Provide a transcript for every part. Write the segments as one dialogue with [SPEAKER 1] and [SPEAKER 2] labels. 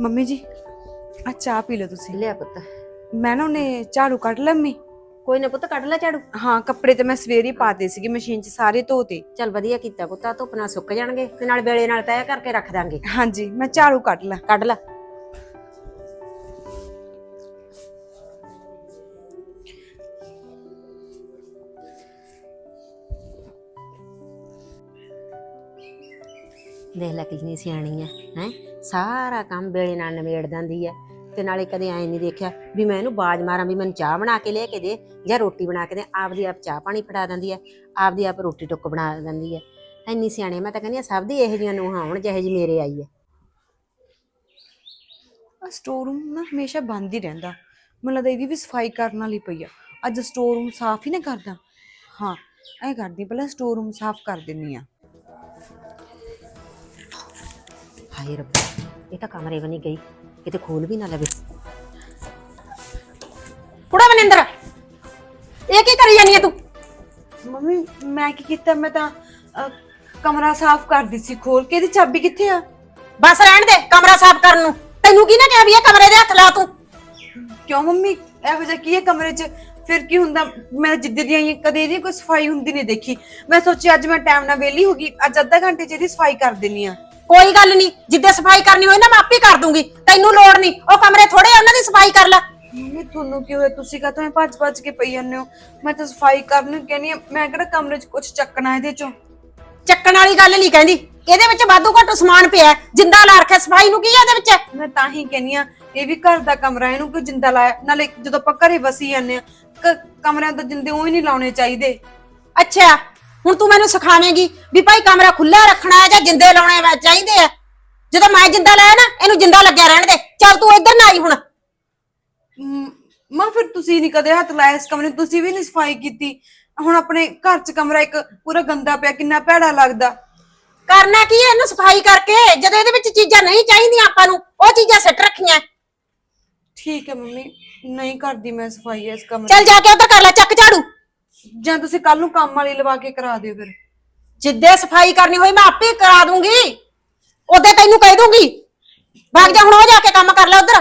[SPEAKER 1] Mummy ਜੀ ਆ ਚਾਹ ਪੀ ਲਓ ਤੁਸੀਂ।
[SPEAKER 2] ਲਿਆ ਪੁੱਤ।
[SPEAKER 1] ਮੈਂ ਨਾ ਉਹਨੇ ਝਾੜੂ ਕੱਢ ਲੰਮੀ
[SPEAKER 2] ਕੋਈ ਨਾ ਪੁੱਤ ਕੱਢ ਲੈ ਝਾੜੂ।
[SPEAKER 1] ਹਾਂ ਕੱਪੜੇ ਤੇ ਮੈਂ ਸਵੇਰੇ ਹੀ ਪਾਤੇ ਸੀਗੇ ਮਸ਼ੀਨ 'ਚ ਸਾਰੇ ਧੋਤੇ
[SPEAKER 2] ਚੱਲ ਵਧੀਆ ਕੀਤਾ ਪੁੱਤਾ ਧੁੱਪ ਨਾਲ ਸੁੱਕ ਜਾਣਗੇ ਤੇ ਨਾਲ ਵੇਲੇ ਨਾਲ ਤੈਅ ਕਰਕੇ ਰੱਖ ਦਾਂਗੇ।
[SPEAKER 1] ਹਾਂਜੀ ਮੈਂ ਝਾੜੂ ਕੱਢ ਲਾਂ।
[SPEAKER 2] ਕੱਢ ਲੈ। ਦੇਖ ਲੈ ਕਿੰਨੀ ਸਿਆਣੀ ਹੈ ਹੈ? ਸਾਰਾ ਕੰਮ ਵੇਲੇ ਨਾਲ ਨਿਬੇੜ ਦਿੰਦੀ ਹੈ ਤੇ ਨਾਲੇ ਕਦੇ ਐ ਨਹੀਂ ਦੇਖਿਆ ਵੀ ਮੈਂ ਇਹਨੂੰ ਬਾਜ ਮਾਰਾਂ ਵੀ ਮੈਨੂੰ ਚਾਹ ਬਣਾ ਕੇ ਲੈ ਕੇ ਦੇ ਜਾਂ ਰੋਟੀ ਬਣਾ ਕੇ ਦੇ। ਆਪਦੀ ਆਪ ਚਾਹ ਪਾਣੀ ਫੜਾ ਦਿੰਦੀ ਹੈ ਆਪਦੀ ਆਪ ਰੋਟੀ ਟੁੱਕ ਬਣਾ ਦਿੰਦੀ ਹੈ ਇੰਨੀ ਸਿਆਣੀ ਮੈਂ ਤਾਂ ਕਹਿੰਦੀ ਹਾਂ ਸਭ ਦੀ ਇਹੋ ਜਿਹੀਆਂ ਨੂੰ ਹੋਣ ਜਿਹੇ ਜਿਹੀ ਮੇਰੇ ਆਈ ਹੈ
[SPEAKER 1] ਆ ਸਟੋਰ ਰੂਮ ਨਾ ਹਮੇਸ਼ਾ ਬੰਦ ਹੀ ਰਹਿੰਦਾ। ਮੈਨੂੰ ਲੱਗਦਾ ਇਹਦੀ ਵੀ ਸਫ਼ਾਈ ਕਰਨ ਵਾਲੀ ਪਈ ਆ। ਅੱਜ ਸਟੋਰ ਰੂਮ ਸਾਫ਼ ਹੀ ਨਾ ਕਰਦਾ। ਹਾਂ ਐ ਕਰਦੀ ਪਹਿਲਾਂ ਸਟੋਰ ਰੂਮ ਸਾਫ਼ ਕਰ ਦਿੰਨੀ ਆ।
[SPEAKER 2] ਹਾਏ ਰੱਬਾ। ਇਹ ਤਾਂ ਕਮਰੇ ਬਣੀ ਗਈ। ਕਿਤੇ ਖੋਲ ਵੀ ਨਾ ਲਵੇ। ਕੁੜਾ ਮਨਿੰਦਰ ਇਹ ਕੀ ਕਰੀ ਜਾਨੀ ਹੈ ਤੂੰ?
[SPEAKER 1] ਮੰਮੀ ਮੈਂ ਕੀ ਕੀਤਾ? ਮੈਂ ਤਾਂ ਕਮਰਾ ਸਾਫ਼ ਕਰਦੀ ਸੀ ਖੋਲ ਕੇ। ਇਹਦੀ ਚਾਬੀ ਕਿੱਥੇ ਆ?
[SPEAKER 2] ਬਸ ਰਹਿਣ ਦੇ ਕਮਰਾ ਸਾਫ਼ ਕਰਨ ਨੂੰ। ਤੈਨੂੰ ਕੀ ਨਾ ਕਿਹਾ ਵੀ ਇਹ ਕਮਰੇ ਦੇ ਹੱਥ ਲਾ ਤੂੰ?
[SPEAKER 1] ਕਿਉਂ ਮੰਮੀ? ਇਹੋ ਜਿਹਾ ਕੀ ਹੈ ਕਮਰੇ 'ਚ? ਫਿਰ ਕੀ ਹੁੰਦਾ? ਮੈਂ ਜਿੱਦੇ ਦੀ ਆਈ ਹਾਂ, ਕਦੇ ਇਹਦੀ ਕੋਈ ਸਫ਼ਾਈ ਹੁੰਦੀ ਨਹੀਂ ਦੇਖੀ। ਮੈਂ ਸੋਚਿਆ ਅੱਜ ਮੈਂ ਟਾਈਮ ਨਾਲ ਵਿਹਲੀ ਹੋ ਗਈ। ਅੱਜ ਅੱਧਾ ਘੰਟੇ 'ਚ ਇਹਦੀ ਸਫ਼ਾਈ ਕਰ ਦਿੰਨੀ ਆ
[SPEAKER 2] ਕੋਈ ਗੱਲ ਨਹੀਂ ਜਿੱਦੇ ਸਫ਼ਾਈ ਕਰਨੀ ਹੋਈ ਨਾ ਮੈਂ ਆਪੇ ਕਰ ਦੂੰਗੀ। ਤੈਨੂੰ ਲੋੜ ਨਹੀਂ ਉਹ ਕਮਰੇ ਥੋੜੇ ਉਹਨਾਂ ਦੀ ਸਫ਼ਾਈ ਕਰ ਲੈ।
[SPEAKER 1] ਮੰਮੀ ਤੁਹਾਨੂੰ ਕੀ ਹੋਇਆ? ਤੁਸੀਂ ਕਾ ਤੋਂ ਭੱਜ ਭੱਜ ਕੇ ਪਈ ਜਾਂਦੇ ਹੋ? ਮੈਂ ਤਾਂ ਸਫ਼ਾਈ ਕਰਨ ਨੂੰ ਕਹਿੰਨੀ ਆ ਮੈਂ ਕਿਹੜਾ ਕਮਰੇ 'ਚ ਕੁਝ ਚੱਕਣਾ ਇਹਦੇ 'ਚੋਂ?
[SPEAKER 2] ਚੱਕਣ ਵਾਲੀ ਗੱਲ ਨਹੀਂ ਕਹਿੰਦੀ। ਇਹਦੇ ਵਿੱਚ ਵਾਧੂ ਘੱਟ ਸਮਾਨ ਪਿਆ ਹੈ। ਜਿੰਦਾ ਲਾ ਰੱਖਿਆ ਸਫ਼ਾਈ ਨੂੰ ਕੀ ਹੈ ਇਹਦੇ ਵਿੱਚ?
[SPEAKER 1] ਮੈਂ ਤਾਂ ਹੀ ਕਹਿੰਨੀ ਆ ਇਹ ਵੀ ਘਰ ਦਾ ਕਮਰਾ ਇਹਨੂੰ ਕੋਈ ਜਿੰਦਾ ਲਾਇਆ? ਨਾਲੇ ਜਦੋਂ ਆਪਾਂ ਘਰੇ ਵਸੀ ਜਾਂਦੇ ਆ ਕਮਰਿਆਂ ਤੋਂ ਜਿੰਦੇ ਉਹ ਹੀ ਨਹੀਂ ਲਾਉਣੇ ਚਾਹੀਦੇ।
[SPEAKER 2] ਅੱਛਾ ਹੁਣ ਤੂੰ ਮੈਨੂੰ ਸਿਖਾਵੇਂਗੀ ਵੀ ਭਾਈ ਕਮਰਾ ਖੁੱਲਾ ਰੱਖਣਾ ਹੈ ਜਾਂ ਜਿੰਦੇ ਲਾਉਣੇ ਚਾਹੀਦੇ ਆ? ਜਦੋਂ ਮੈਂ ਜਿੰਦਾ ਲਾਇਆ ਨਾ ਇਹਨੂੰ ਜਿੰਦਾ ਲੱਗਿਆ ਰਹਿਣ ਦੇ। ਚੱਲ ਤੂੰ ਇੱਧਰ ਨਾ ਆਈ ਹੁਣ।
[SPEAKER 1] ਮ- ਫਿਰ ਤੁਸੀਂ ਨਹੀਂ ਕਦੇ ਹੱਥ ਲਾਇਆ ਇਸ ਕਮਰੇ ਤੁਸੀਂ ਵੀ ਨਹੀਂ ਸਫ਼ਾਈ ਕੀਤੀ। ਹੁਣ ਆਪਣੇ ਘਰ 'ਚ ਕਮਰਾ ਇੱਕ ਪੂਰਾ ਗੰਦਾ ਪਿਆ ਕਿੰਨਾ ਭੈੜਾ ਲੱਗਦਾ।
[SPEAKER 2] ਕਰਨਾ ਕੀ ਹੈ ਇਹਨੂੰ ਸਫ਼ਾਈ ਕਰਕੇ? ਜਦੋਂ ਇਹਦੇ ਵਿੱਚ ਚੀਜ਼ਾਂ ਨਹੀਂ ਚਾਹੀਦੀਆਂ ਆਪਾਂ ਨੂੰ ਉਹ ਚੀਜ਼ਾਂ ਸਿੱਟ ਰੱਖੀਆਂ।
[SPEAKER 1] ਠੀਕ ਹੈ ਮੰਮੀ ਨਹੀਂ ਕਰਦੀ ਮੈਂ ਸਫ਼ਾਈ ਇਸ ਕਮਰੇ
[SPEAKER 2] ਚੱਲ ਜਾ ਕੇ ਉੱਧਰ ਕਰ ਲੈ ਚੱਕ ਝਾੜੂ।
[SPEAKER 1] ਜਾਂ ਤੁਸੀਂ ਕੱਲ ਨੂੰ ਕੰਮ ਵਾਲੀ ਲਵਾ ਕੇ ਕਰਾ ਦਿਓ ਫਿਰ।
[SPEAKER 2] ਜਿੱਦੇ ਸਫ਼ਾਈ ਕਰਨੀ ਹੋਈ ਮੈਂ ਆਪੇ ਕਰਾ ਦੂੰਗੀ। ਉਹਦੇ ਤੈਨੂੰ ਕਹਿ ਦੂੰਗੀ। ਭਾਗ ਜਾ ਹੁਣ, ਉਹ ਜਾ ਕੇ ਕੰਮ ਕਰ ਲੈ ਉਧਰ।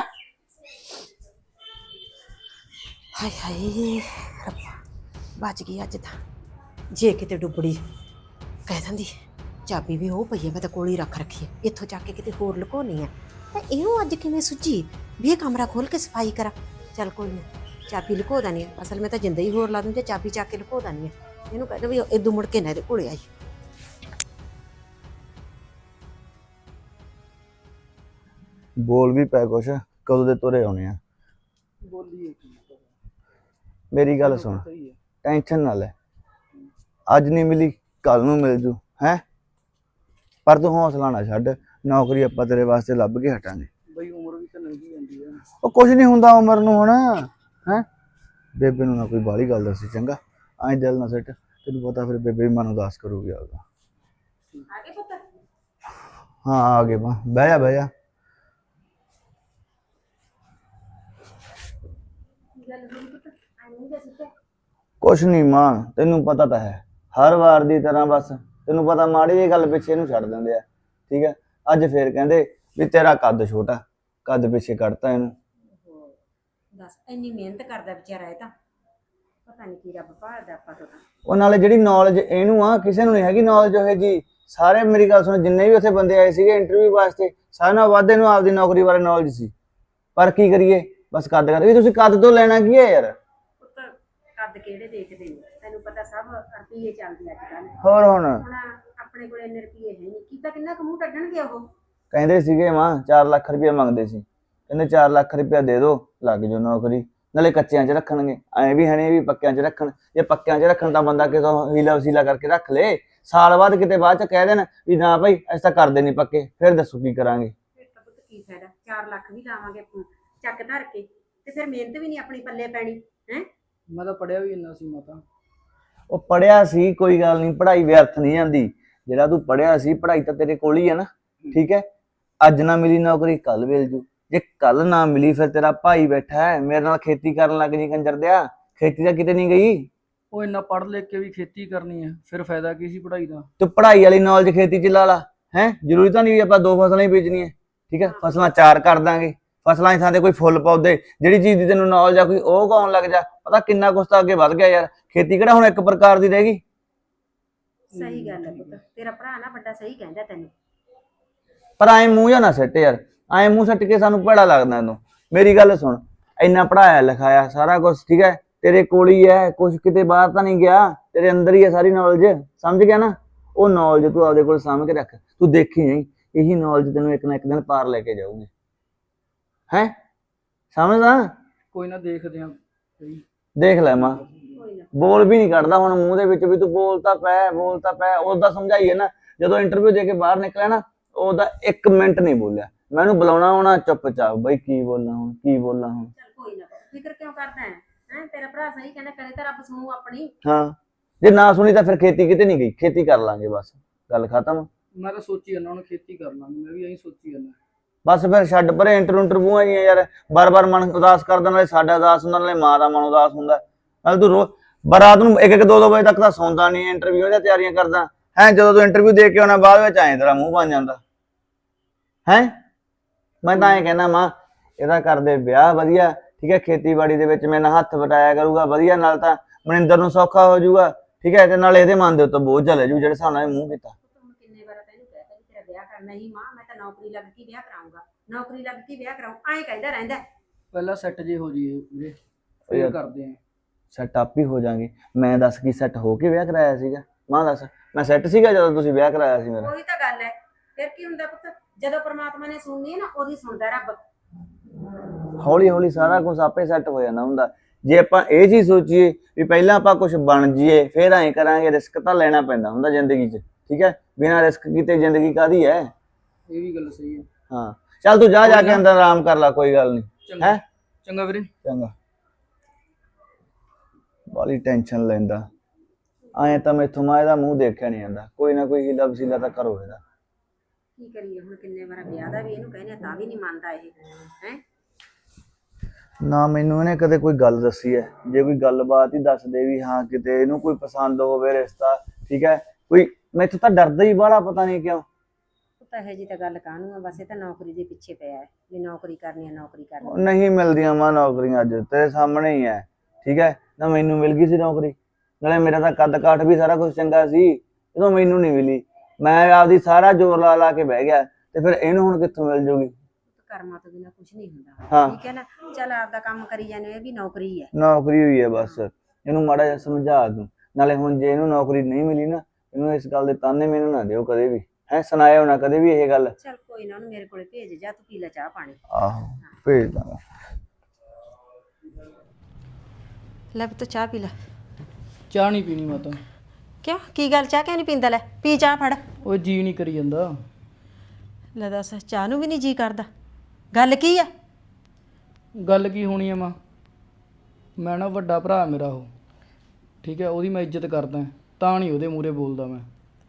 [SPEAKER 2] ਹਾਏ ਹਾਏ, ਰੱਬਾ ਬਚ ਗਈ ਅੱਜ ਤਾਂ। ਜੇ ਕਿਤੇ ਡੁੱਬੜੀ, ਕਹਿ ਦਿੰਦੀ, ਚਾਬੀ ਵੀ ਉਹ ਪਈ ਹੈ ਮੈਂ ਤਾਂ ਕੋਲ ਹੀ ਰੱਖ ਰੱਖੀ ਹੈ ਇੱਥੋਂ ਜਾ ਕੇ ਕਿਤੇ ਹੋਰ ਲੁਕੋਣੀ ਹੈ ਤੇ ਇਹਨੂੰ ਅੱਜ ਕਿਵੇਂ ਸੁੱਝੀ? ਵੀ ਇਹ ਕਮਰਾ ਖੋਲ ਕੇ ਸਫ਼ਾਈ ਕਰਾਂ। ਚੱਲ ਕੋਈ ਨਹੀਂ ਚਾਬੀ ਲੁਕੋ ਦਾਨੀ ਅਸਲ ਮੈਂ ਤਾਂ ਜਿੰਦਾ ਹੀ ਹੋਰ ਲਾ ਦੂੰ ਤੇ ਚਾਬੀ ਚੱਕ ਕੇ ਲੁਕੋ ਦਾਨੀ ਇਹਨੂੰ ਕਹਿੰਦਾ ਵੀ ਇਦੋਂ ਮੁੜ ਕੇ ਨਾ ਇਹਦੇ ਕੋਲੇ ਆਈ।
[SPEAKER 3] ਬੋਲ ਵੀ ਪੈ ਕੁਛ ਕਦੋਂ ਦੇ ਤੁਰੇ ਆਉਣੇ ਆ? ਮੇਰੀ ਗੱਲ ਸੁਣ। ਟੈਨਸ਼ਨ ਨਾ ਲੈ। ਅੱਜ ਨਹੀਂ ਮਿਲੀ ਕੱਲ ਨੂੰ ਮਿਲ ਜੂ ਹੈ? ਪਰ ਤੂੰ ਹੌਸਲਾ ਨਾ ਛੱਡ ਨੌਕਰੀ ਆਪਾਂ ਤੇਰੇ ਵਾਸਤੇ ਲੱਭ ਕੇ ਹਟਾਂਗੇ।
[SPEAKER 4] ਬਈ ਉਮਰ ਵੀ ਤਾਂ ਲੰਘੀ ਜਾਂਦੀ ਹੈ
[SPEAKER 3] ਉਹ ਕੁਝ ਨਹੀਂ ਹੁੰਦਾ ਉਮਰ ਨੂੰ ਹੁਣ। ਹੈ? ਬੇਬੇ ਨੂੰ ਨਾ ਕੋਈ ਬਾਹਲੀ ਗੱਲ ਦੱਸੀ ਚੰਗਾ। ਐਂ ਦਿਲ ਨਾ ਸਿੱਟ। ਤੈਨੂੰ ਪਤਾ ਫਿਰ ਬੇਬੇ ਵੀ ਮਨ ਉਦਾਸ ਕਰੂਗੀ
[SPEAKER 2] ਆਗੇ ਪੁੱਤ?
[SPEAKER 3] ਹਾਂ ਆ ਗਏ ਬਾ ਬਹਿ ਜਾ ਬਹਿ ਜਾ। ਕੁਛ ਨਹੀਂ ਮਾਂ ਤੈਨੂੰ ਪਤਾ ਤਾਂ ਹੈ। ਹਰ ਵਾਰ ਦੀ ਤਰ੍ਹਾਂ ਬਸ ਤੈਨੂੰ ਪਤਾ ਮਾੜੀ ਜਿਹੀ ਗੱਲ ਪਿੱਛੇ ਨੂੰ ਛੱਡ ਦਿੰਦੇ ਆ। ਠੀਕ ਹੈ? ਅੱਜ ਫੇਰ ਕਹਿੰਦੇ ਵੀ ਤੇਰਾ ਕੱਦ ਛੋਟਾ ਕੱਦ ਪਿੱਛੇ ਕੱਢਤਾ ਇਹਨੂੰ।
[SPEAKER 2] ਦੱਸ ਇੰਨੀ ਮਿਹਨਤ ਕਰਦਾ ਵਿਚਾਰਾ ਇਹ ਤਾਂ। ਪਤਾ ਨਹੀਂ ਕੀ ਰੱਬ ਭਾਲਦਾ ਆਪਾਂ ਤੋਂ ਤਾਂ।
[SPEAKER 3] ਉਹ ਨਾਲੇ ਜਿਹੜੀ ਨੌਲੇਜ ਇਹਨੂੰ ਆ ਕਿਸੇ ਨੂੰ ਨਹੀਂ ਹੈਗੀ ਨੌਲੇਜ ਉਹ ਜੀ। ਸਾਰੇ ਮੇਰੀ ਗੱਲ ਸੁਣ ਜਿੰਨੇ ਵੀ ਉੱਥੇ ਬੰਦੇ ਆਏ ਸੀਗੇ ਇੰਟਰਵਿਊ ਵਾਸਤੇ ਸਾਰਿਆਂ ਨਾਲੋਂ ਵੱਧ ਇਹਨੂੰ ਆਪਦੀ ਨੌਕਰੀ ਬਾਰੇ ਨੌਲੇਜ ਸੀ। ਪਰ ਕੀ ਕਰੀਏ? ਬਸ ਕੱਦ ਕਰ ਵੀ ਤੁਸੀਂ ਕੱਦ ਤੋਂ ਲੈਣਾ ਕੀ ਹੈ ਯਾਰ?
[SPEAKER 2] ਪੁੱਤ ਕੱਦ ਕਿਹੜੇ ਦੇਖਦੇ ਨੇ ਤੈਨੂੰ ਪਤਾ ਸਭ ਰੁਪਈਏ ਚੱਲਦੇ ਅੱਜ ਕੱਲ
[SPEAKER 3] ਹੋਰ ਹੁਣ?
[SPEAKER 2] ਹੁਣ ਆਪਣੇ ਕੋਲ ਇੰਨੇ ਰੁਪਈਏ ਹੈ ਨਹੀਂ ਕੀਤਾ ਕਿੰਨਾ ਕੁ ਮੂੰਹ ਕੱਢਣਗੇ ਉਹ?
[SPEAKER 3] ਕਹਿੰਦੇ ਸੀਗੇ ਮਾਂ 4 ਲੱਖ ਰੁਪਏ ਮੰਗਦੇ ਸੀ। ਕਹਿੰਦੇ 4 ਲੱਖ ਰੁਪਏ ਦੇ ਦਿਓ ਲੱਗ ਜਾਓ ਨੌਕਰੀ। ਨਾਲੇ ਕੱਚਿਆਂ 'ਚ ਰੱਖਣਗੇ। ਐਂ ਵੀ ਹਣੇ ਵੀ ਪੱਕਿਆਂ 'ਚ ਰੱਖਣ। ਜੇ ਪੱਕਿਆਂ 'ਚ ਰੱਖਣ ਤਾਂ ਬੰਦਾ ਕਿਤੋਂ ਹੀਲਾ ਵਸੀਲਾ ਕਰਕੇ ਰੱਖ ਲੇ। ਸਾਲ ਬਾਅਦ ਕਿਤੇ ਬਾਅਦ 'ਚ ਕਹਿ ਦੇਣ ਵੀ ਨਾ ਭਾਈ ਅਸੀਂ ਤਾਂ ਕਰਦੇ ਨਹੀਂ ਪੱਕੇ। ਫਿਰ ਦੱਸੋ ਕੀ ਕਰਾਂਗੇ?
[SPEAKER 2] ਫਿਰ ਤਾਂ ਪੁੱਤ ਕੀ ਫਾਇਦਾ? 4 ਲੱਖ ਵੀ ਲਾਵਾਂਗੇ ਆਪਾਂ ਚੱਕ ਧਰ ਕੇ। ਤੇ ਫਿਰ ਮਿਹਨਤ ਵੀ ਨਹੀਂ ਆਪਣੀ ਪੱਲੇ ਪੈਣੀ ਹੈ?
[SPEAKER 4] ਮੈਂ ਤਾਂ ਪੜਿਆ ਵੀ ਇੰਨਾ ਸੀ ਮਾਤਾ।
[SPEAKER 3] ਉਹ ਪੜਿਆ ਸੀ ਕੋਈ ਗੱਲ ਨਹੀਂ ਪੜ੍ਹਾਈ ਵਿਅਰਥ ਨਹੀਂ ਜਾਂਦੀ ਜਿਹੜਾ ਤੂੰ ਪੜਿਆ ਸੀ ਪੜ੍ਹਾਈ ਤਾਂ ਤੇਰੇ ਕੋਲ ਹੀ ਹੈ ਨਾ ਠੀਕ ਹੈ? ਅੱਜ ਨਾ ਮਿਲੀ ਨੌਕਰੀ ਕੱਲ ਮਿਲ ਜੂ। ਜੇ ਕੱਲ ਨਾ ਮਿਲੀ ਫਿਰ ਤੇਰਾ ਭਾਈ ਬੈਠਾ ਹੈ ਮੇਰੇ ਨਾਲ ਖੇਤੀ ਕਰਨ ਲੱਗ ਜੀ ਕੰਜਰ ਦਿਆ। ਖੇਤੀ ਤਾਂ ਕਿਤੇ ਨਹੀਂ ਗਈ?
[SPEAKER 4] ਉਹ ਇੰਨਾ ਪੜ੍ਹ ਲਿਖ ਕੇ ਵੀ ਖੇਤੀ ਕਰਨੀ ਹੈ ਫਿਰ ਫਾਇਦਾ ਕੀ ਸੀ ਪੜ੍ਹਾਈ ਦਾ?
[SPEAKER 3] ਤੂੰ ਪੜ੍ਹਾਈ ਵਾਲੀ ਨੌਲੇਜ ਖੇਤੀ ਚ ਲਾ ਲਾ ਹੈ? ਜ਼ਰੂਰੀ ਤਾਂ ਨਹੀਂ ਵੀ ਆਪਾਂ ਦੋ ਫਸਲਾਂ ਹੀ ਬੀਜਣੀਆਂ ਠੀਕ ਹੈ? ਫਸਲਾਂ ਚਾਰ ਕਰ ਦਾਂਗੇ। ਫਸਲਾਂ ਦੀ ਥਾਂ ਤੇ ਕੋਈ ਫੁੱਲ ਪੌਦੇ ਜਿਹੜੀ ਚੀਜ਼ ਦੀ ਤੈਨੂੰ ਨੌਲੇਜ ਆ ਕੋਈ ਉਹ ਗਾਉਣ ਲੱਗ ਜਾ। ਪਤਾ ਕਿੰਨਾ ਕੁਛ ਤਾਂ ਅੱਗੇ ਵੱਧ ਗਿਆ ਯਾਰ। ਖੇਤੀ ਕਿਹੜਾ ਹੁਣ ਇੱਕ ਪ੍ਰਕਾਰ ਦੀ ਰਹਿ ਗਈ?
[SPEAKER 2] ਸਹੀ ਗੱਲ ਹੈ ਪੁੱਤ। ਤੇਰਾ ਭਰਾ ਨਾ ਵੱਡਾ ਸਹੀ ਕਹਿੰਦਾ ਤੈਨੂੰ।
[SPEAKER 3] ਪਰ ਐ ਮੂੰਹ ਜਾਂ ਨਾ ਸੱਟ ਯਾਰ। ਐ ਮੂੰਹ ਸੱਟ ਕੇ ਸਾਨੂੰ ਭੜਾ ਲੱਗਦਾ ਇਹਨੂੰ। ਮੇਰੀ ਗੱਲ ਸੁਣ ਇੰਨਾ ਪੜਾਇਆ ਲਿਖਾਇਆ ਸਾਰਾ ਕੁਝ ਠੀਕ ਹੈ? ਤੇਰੇ ਕੋਲ ਹੀ ਹੈ ਕੁਝ ਕਿਤੇ ਬਾਹਰ ਤਾਂ ਨਹੀਂ ਗਿਆ। ਤੇਰੇ ਅੰਦਰ ਹੀ ਹੈ ਸਾਰੀ ਨੌਲੇਜ ਸਮਝ ਗਿਆ ਨਾ? ਉਹ ਨੌਲੇਜ ਤੂੰ ਆਪਦੇ ਕੋਲ ਸਾਂਭ ਕੇ ਰੱਖ। ਤੂੰ ਦੇਖੀ ਨਹੀਂ ਇਹੀ ਨੌਲੇਜ ਤੈਨੂੰ ਇੱਕ ਨਾ ਇੱਕ ਦਿਨ ਪਾਰ ਲੈ ਕੇ ਜਾਊਗੀ। ਹੈ? ਸਮਝਦਾ?
[SPEAKER 4] ਕੋਈ ਨਾ ਦੇਖਦੇ ਆ।
[SPEAKER 3] ਦੇਖ ਲੈ ਮਾਂ। ਬੋਲ ਵੀ ਨਹੀਂ ਕੱਢਦਾ ਹੁਣ ਮੂੰਹ ਦੇ ਵਿੱਚ ਵੀ ਤੂੰ ਬੋਲਤਾ ਪੈ ਬੋਲਤਾ ਪੈ। ਉਹਦਾ ਸਮਝਾਈਏ ਨਾ ਜਦੋਂ ਇੰਟਰਵਿਊ ਦੇ ਕੇ ਬਾਹਰ ਨਿਕਲਿਆ ਨਾ ਉਹਦਾ 1 ਮਿੰਟ ਨਹੀਂ ਬੋਲਿਆ। ਮੈਂ ਉਹਨੂੰ ਬੁਲਾਉਣਾ ਹੋਣਾ ਚੁੱਪਚਾਪ ਬਈ ਕੀ ਬੋਲਾਂ ਹੁਣ ਕੀ ਬੋਲਾਂ ਹੁਣ?
[SPEAKER 2] ਚੱਲ ਕੋਈ ਨਾ ਪੁੱਤ, ਫਿਕਰ ਕਿਉਂ ਕਰਦਾ ਹੈ? ਹੈ ਤੇਰਾ ਭਰਾ ਸਹੀ ਕਹਿੰਦਾ ਕਦੇ ਤਾਂ ਰੱਬ ਸੁਣੂ ਆਪਣੀ।
[SPEAKER 3] ਹਾਂ ਜੇ ਨਾ ਸੁਣੀ ਤਾਂ ਫਿਰ ਖੇਤੀ ਕਿਤੇ ਨਹੀਂ ਗਈ ਖੇਤੀ ਕਰ ਲਾਂਗੇ ਬਸ ਗੱਲ ਖਤਮ।
[SPEAKER 4] ਮੈਂ ਤਾਂ ਸੋਚੀ ਜਾਂਦਾ ਹੁਣ ਖੇਤੀ ਕਰ ਲਾਂਗੇ ਮੈਂ ਵੀ ਐਂ ਸੋਚੀ ਜਾਂਦਾ।
[SPEAKER 3] ਬਸ ਫਿਰ ਛੱਡ ਪਰੇ ਇੰਟਰਵਿਊ ਇੰਟਰਵਿਊਆਂ ਜੀਆਂ ਯਾਰ ਬਾਰ-ਬਾਰ ਮਨ ਉਦਾਸ ਕਰ ਦੇਣ ਨਾਲੇ ਸਾਡਾ ਉਦਾਸ ਹੁੰਦਾ ਨਾਲੇ ਮਾਂ ਦਾ ਮਨ ਉਦਾਸ ਹੁੰਦਾ। ਨਾਲ ਤੂੰ ਰੋ ਬਰਾਤ ਨੂੰ ਇੱਕ ਇੱਕ ਦੋ ਦੋ ਵਜੇ ਤੱਕ ਤਾਂ ਸੌਂਦਾ ਨਹੀਂ ਇੰਟਰਵਿਊ ਦੀਆਂ ਤਿਆਰੀਆਂ ਕਰਦਾ। ਹੈ ਜਦੋਂ ਤੂੰ ਇੰਟਰਵਿਊ ਦੇ ਕੇ ਆਉਣਾ ਬਾਅਦ ਵਿੱਚ ਐਂ ਤੇਰਾ ਮੂੰਹ ਬਣ ਜਾਂਦਾ। ਹੈ? ਮੈਂ ਤਾਂ ਐਂ ਕਹਿਣਾ ਮਾਂ ਇਹਦਾ ਕਰਦੇ ਵਿਆਹ ਵਧੀਆ ਠੀਕ ਹੈ ਖੇਤੀਬਾੜੀ ਦੇ ਵਿੱਚ ਮੇਰੇ ਨਾਲ ਹੱਥ ਵਟਾਇਆ ਕਰੂਗਾ ਵਧੀਆ ਨਾਲ ਤਾਂ ਮਨਿੰਦਰ ਨੂੰ ਸੌਖਾ ਹੋ ਜਾਊਗਾ ਠੀਕ ਹੈ ਤੇ ਨਾਲ ਇਹਦੇ ਮਨ ਦੇ ਉੱਤੇ ਬੋਝ ਚਲੇ ਜੂ ਜਿਹੜੇ ਨਾਲ ਇਹ ਮੂੰਹ ਕੀਤਾ।
[SPEAKER 2] ਪੁੱਤ ਹੁਣ ਕਿੰਨੇ ਵਾਰ ਤੈਨੂੰ ਕਹਿਤਾ ਵੀ ਤੇਰਾ ਵਿਆਹ ਕਰਨਾ ਹੀ ਮਾਂ ਮੈਂ ਤਾਂ ਨੌਕਰੀ ਲੱਗ ਕੇ ਵਿਆਹ ਕਰਾਉਂਗਾ ਨੌਕਰੀ ਲੱਗ ਕੇ ਵਿਆਹ ਕਰਾਉਂ ਐਂ ਕਹਿੰਦਾ ਰਹਿੰਦਾ ਹੈ।
[SPEAKER 4] ਪਹਿਲਾਂ ਸੈੱਟ ਜੇ ਹੋ ਜੀਏ ਵੀਰੇ
[SPEAKER 3] ਯਾਰ-
[SPEAKER 4] ਫੇਰ ਕਰਦੇ ਆ
[SPEAKER 3] ਸੈੱਟ ਅਪ ਹੀ ਹੋ ਜਾਾਂਗੇ ਮੈਂ ਦੱਸ ਕੀ ਸੈੱਟ ਹੋ ਕੇ ਵਿਆਹ ਕਰਾਇਆ ਸੀਗਾ? ਮਾਂ ਦੱਸ ਮੈਂ ਸੈੱਟ ਸੀਗਾ ਜਦੋਂ ਤੁਸੀਂ ਵਿਆਹ ਕਰਾਇਆ ਸੀ ਮੇਰਾ?
[SPEAKER 2] ਉਹੀ ਤਾਂ ਗੱਲ ਹੈ ਫਿਰ ਕੀ ਹੁੰਦਾ ਪੁੱਤ? ਜਦੋਂ ਪ੍ਰਮਾਤਮਾ ਨੇ ਸੁਣਨੀ ਹੈ ਨਾ ਉਹਦੀ ਸੁਣਦਾ ਰੱਬ।
[SPEAKER 3] ਹੌਲੀ ਹੌਲੀ ਸਾਰਾ ਕੁਝ ਆਪੇ ਸੈੱਟ ਹੋ ਜਾਂਦਾ ਹੁੰਦਾ। ਜੇ ਆਪਾਂ ਇਹ ਚੀਜ਼ ਸੋਚੀਏ ਵੀ ਪਹਿਲਾਂ ਆਪਾਂ ਕੁਝ ਬਣ ਜਾਈਏ ਫਿਰ ਐਂ ਕਰਾਂਗੇ ਰਿਸਕ ਤਾਂ ਲੈਣਾ ਪੈਂਦਾ ਹੁੰਦਾ ਜ਼ਿੰਦਗੀ 'ਚ। ਠੀਕ ਹੈ? ਬਿਨਾਂ ਰਿਸਕ ਕੀਤੇ ਜ਼ਿੰਦਗੀ ਕਾਦੀ ਹੈ?
[SPEAKER 4] ਇਹ ਵੀ ਗੱਲ ਸਹੀ ਹੈ।
[SPEAKER 3] ਹਾਂ। ਚੱਲ ਤੂੰ ਜਾ ਜਾ ਕੇ ਅੰਦਰ ਆਰਾਮ ਕਰ ਲੈ ਕੋਈ ਗੱਲ ਨਹੀਂ।
[SPEAKER 4] ਚੰਗਾ।
[SPEAKER 3] ਹੈਂ?
[SPEAKER 4] ਚੰਗਾ ਵੀਰੇ।
[SPEAKER 3] ਚੰਗਾ। ਬਾਲੀ ਟੈਨਸ਼ਨ ਲੈਂਦਾ। ਐਂ ਤਾਂ ਮੈਥੋਂ ਮੈਂ ਇਹਦਾ ਮੂੰਹ ਦੇਖਿਆ ਨਹੀਂ ਜਾਂਦਾ। ਕੋਈ ਨਾ ਕੋਈ ਹੀਲਾ ਵਸੀਲਾ ਤਾਂ ਕਰੋ ਇਹਦਾ।
[SPEAKER 2] ਕੀ ਕਰੀਏ? ਹੁਣ ਕਿੰਨੇ ਵਾਰ ਵਿਆਹ ਦਾ ਵੀ ਇਹਨੂੰ ਕਹਿੰਦੇ ਆ, ਤਾਂ ਵੀ ਨਹੀਂ ਮੰਨਦਾ ਇਹ ਹੈ?
[SPEAKER 3] ਨਾ ਮੈਨੂੰ ਇਹਨੇ ਕਦੇ ਕੋਈ ਗੱਲ ਦੱਸੀ ਹੈ। ਜੇ ਕੋਈ ਗੱਲਬਾਤ ਹੀ ਦੱਸ ਦੇ ਵੀ ਹਾਂ ਕਿਤੇ ਇਹਨੂੰ ਕੋਈ ਪਸੰਦ ਹੋਵੇ ਰਿਸ਼ਤਾ ਠੀਕ ਹੈ? ਕੋਈ ਮੈਥੋਂ ਤਾਂ ਡਰਦਾ ਹੀ ਬਾਹਲਾ ਪਤਾ ਨਹੀਂ ਕਿਉਂ।
[SPEAKER 2] ਤਾਂ ਇਹ ਜੀ ਤਾਂ ਗੱਲ ਕਾਹਨੂੰ ਆ ਬਸ ਇਹ ਤਾਂ ਨੌਕਰੀ ਦੇ ਪਿੱਛੇ ਪਿਆ ਹੈ ਵੀ ਨੌਕਰੀ ਕਰਨੀ ਹੈ ਨੌਕਰੀ ਕਰਨੀ
[SPEAKER 3] ਉਹ ਨਹੀਂ ਮਿਲਦੀਆਂ ਮਾਂ ਨੌਕਰੀਆਂ ਅੱਜ ਤੇਰੇ ਸਾਹਮਣੇ ਹੀ ਹੈ ਠੀਕ ਹੈ? ਨਾ ਮੈਨੂੰ ਮਿਲ ਗਈ ਸੀ ਨੌਕਰੀ ਨਾਲੇ ਮੇਰਾ ਤਾਂ ਕੱਦ ਕਾਠ ਵੀ ਸਾਰਾ ਕੁਝ ਚੰਗਾ ਸੀ ਜਦੋਂ ਮੈਨੂੰ ਨਹੀਂ ਮਿਲੀ। ਮੈਂ ਆਪਦੀ ਸਾਰਾ ਜ਼ੋਰ ਲਾ ਲਾ ਕੇ ਬਹਿ ਗਿਆ ਤੇ ਫਿਰ ਇਹਨੂੰ ਹੁਣ ਕਿੱਥੋਂ ਮਿਲ ਜੂਗੀ?
[SPEAKER 2] ਕਰਮਾਂ ਤੋਂ ਬਿਨਾ ਕੁਝ ਨਹੀਂ ਹੁੰਦਾ।
[SPEAKER 3] ਹਾਂ।
[SPEAKER 2] ਠੀਕ ਹੈ ਨਾ? ਚੱਲ ਆਪਦਾ ਕੰਮ ਕਰੀ ਜਾਂਦੇ ਇਹ ਵੀ ਨੌਕਰੀ ਹੈ।
[SPEAKER 3] ਨੌਕਰੀ ਹੋਈ ਹੈ ਬਸ। ਇਹਨੂੰ ਮਾੜਾ ਜਿਹਾ ਸਮਝਾ ਦੂੰ। ਨਾਲੇ ਹੁਣ ਜੇ ਇਹਨੂੰ ਨੌਕਰੀ ਨਹੀਂ ਮਿਲੀ ਨਾ ਇਹਨੂੰ ਇਸ ਗੱਲ ਦੇ ਤਾਨੇ ਮੈਨੂੰ ਨਾ ਦਿਓ ਕਦੇ ਵੀ। ਹੈ ਸੁਣਾਇਓ ਨਾ ਕਦੇ ਵੀ ਇਹ ਗੱਲ।
[SPEAKER 2] ਚੱਲ ਕੋਈ ਨਾ ਉਹਨੂੰ ਮੇਰੇ ਕੋਲੇ ਭੇਜ ਜਾ ਤੂੰ ਪੀ ਲੈ ਚਾਹ ਪਾਣੀ।
[SPEAKER 3] ਆਹੋ ਭੇਜ ਦਾਂਗਾ।
[SPEAKER 2] ਲੈ ਪੁੱਤ ਚਾਹ ਪੀ ਲੈ।
[SPEAKER 4] ਚਾਹ ਨਹੀਂ ਪੀਣੀ ਮਾਤਾ
[SPEAKER 2] ਕਿਉਂ? ਕੀ ਗੱਲ ਚਾਹ ਕਿਉਂ ਨਹੀਂ ਪੀਂਦਾ ਲੈ? ਪੀ ਚਾਹ ਫੜ।
[SPEAKER 4] ਉਹ ਜੀ ਨਹੀਂ ਕਰੀ ਜਾਂਦਾ।
[SPEAKER 2] ਲੈ ਦੱਸ ਚਾਹ ਨੂੰ ਵੀ ਨਹੀਂ ਜੀ ਕਰਦਾ। ਗੱਲ ਕੀ ਆ?
[SPEAKER 4] ਗੱਲ ਕੀ ਹੋਣੀ ਆ ਮਾਂ? ਮੈਂ ਨਾ ਵੱਡਾ ਭਰਾ ਮੇਰਾ ਉਹ। ਠੀਕ ਹੈ ਉਹਦੀ ਮੈਂ ਇੱਜ਼ਤ ਕਰਦਾ। ਤਾਂ ਨਹੀਂ ਉਹਦੇ ਮੂਹਰੇ ਬੋਲਦਾ ਮੈਂ।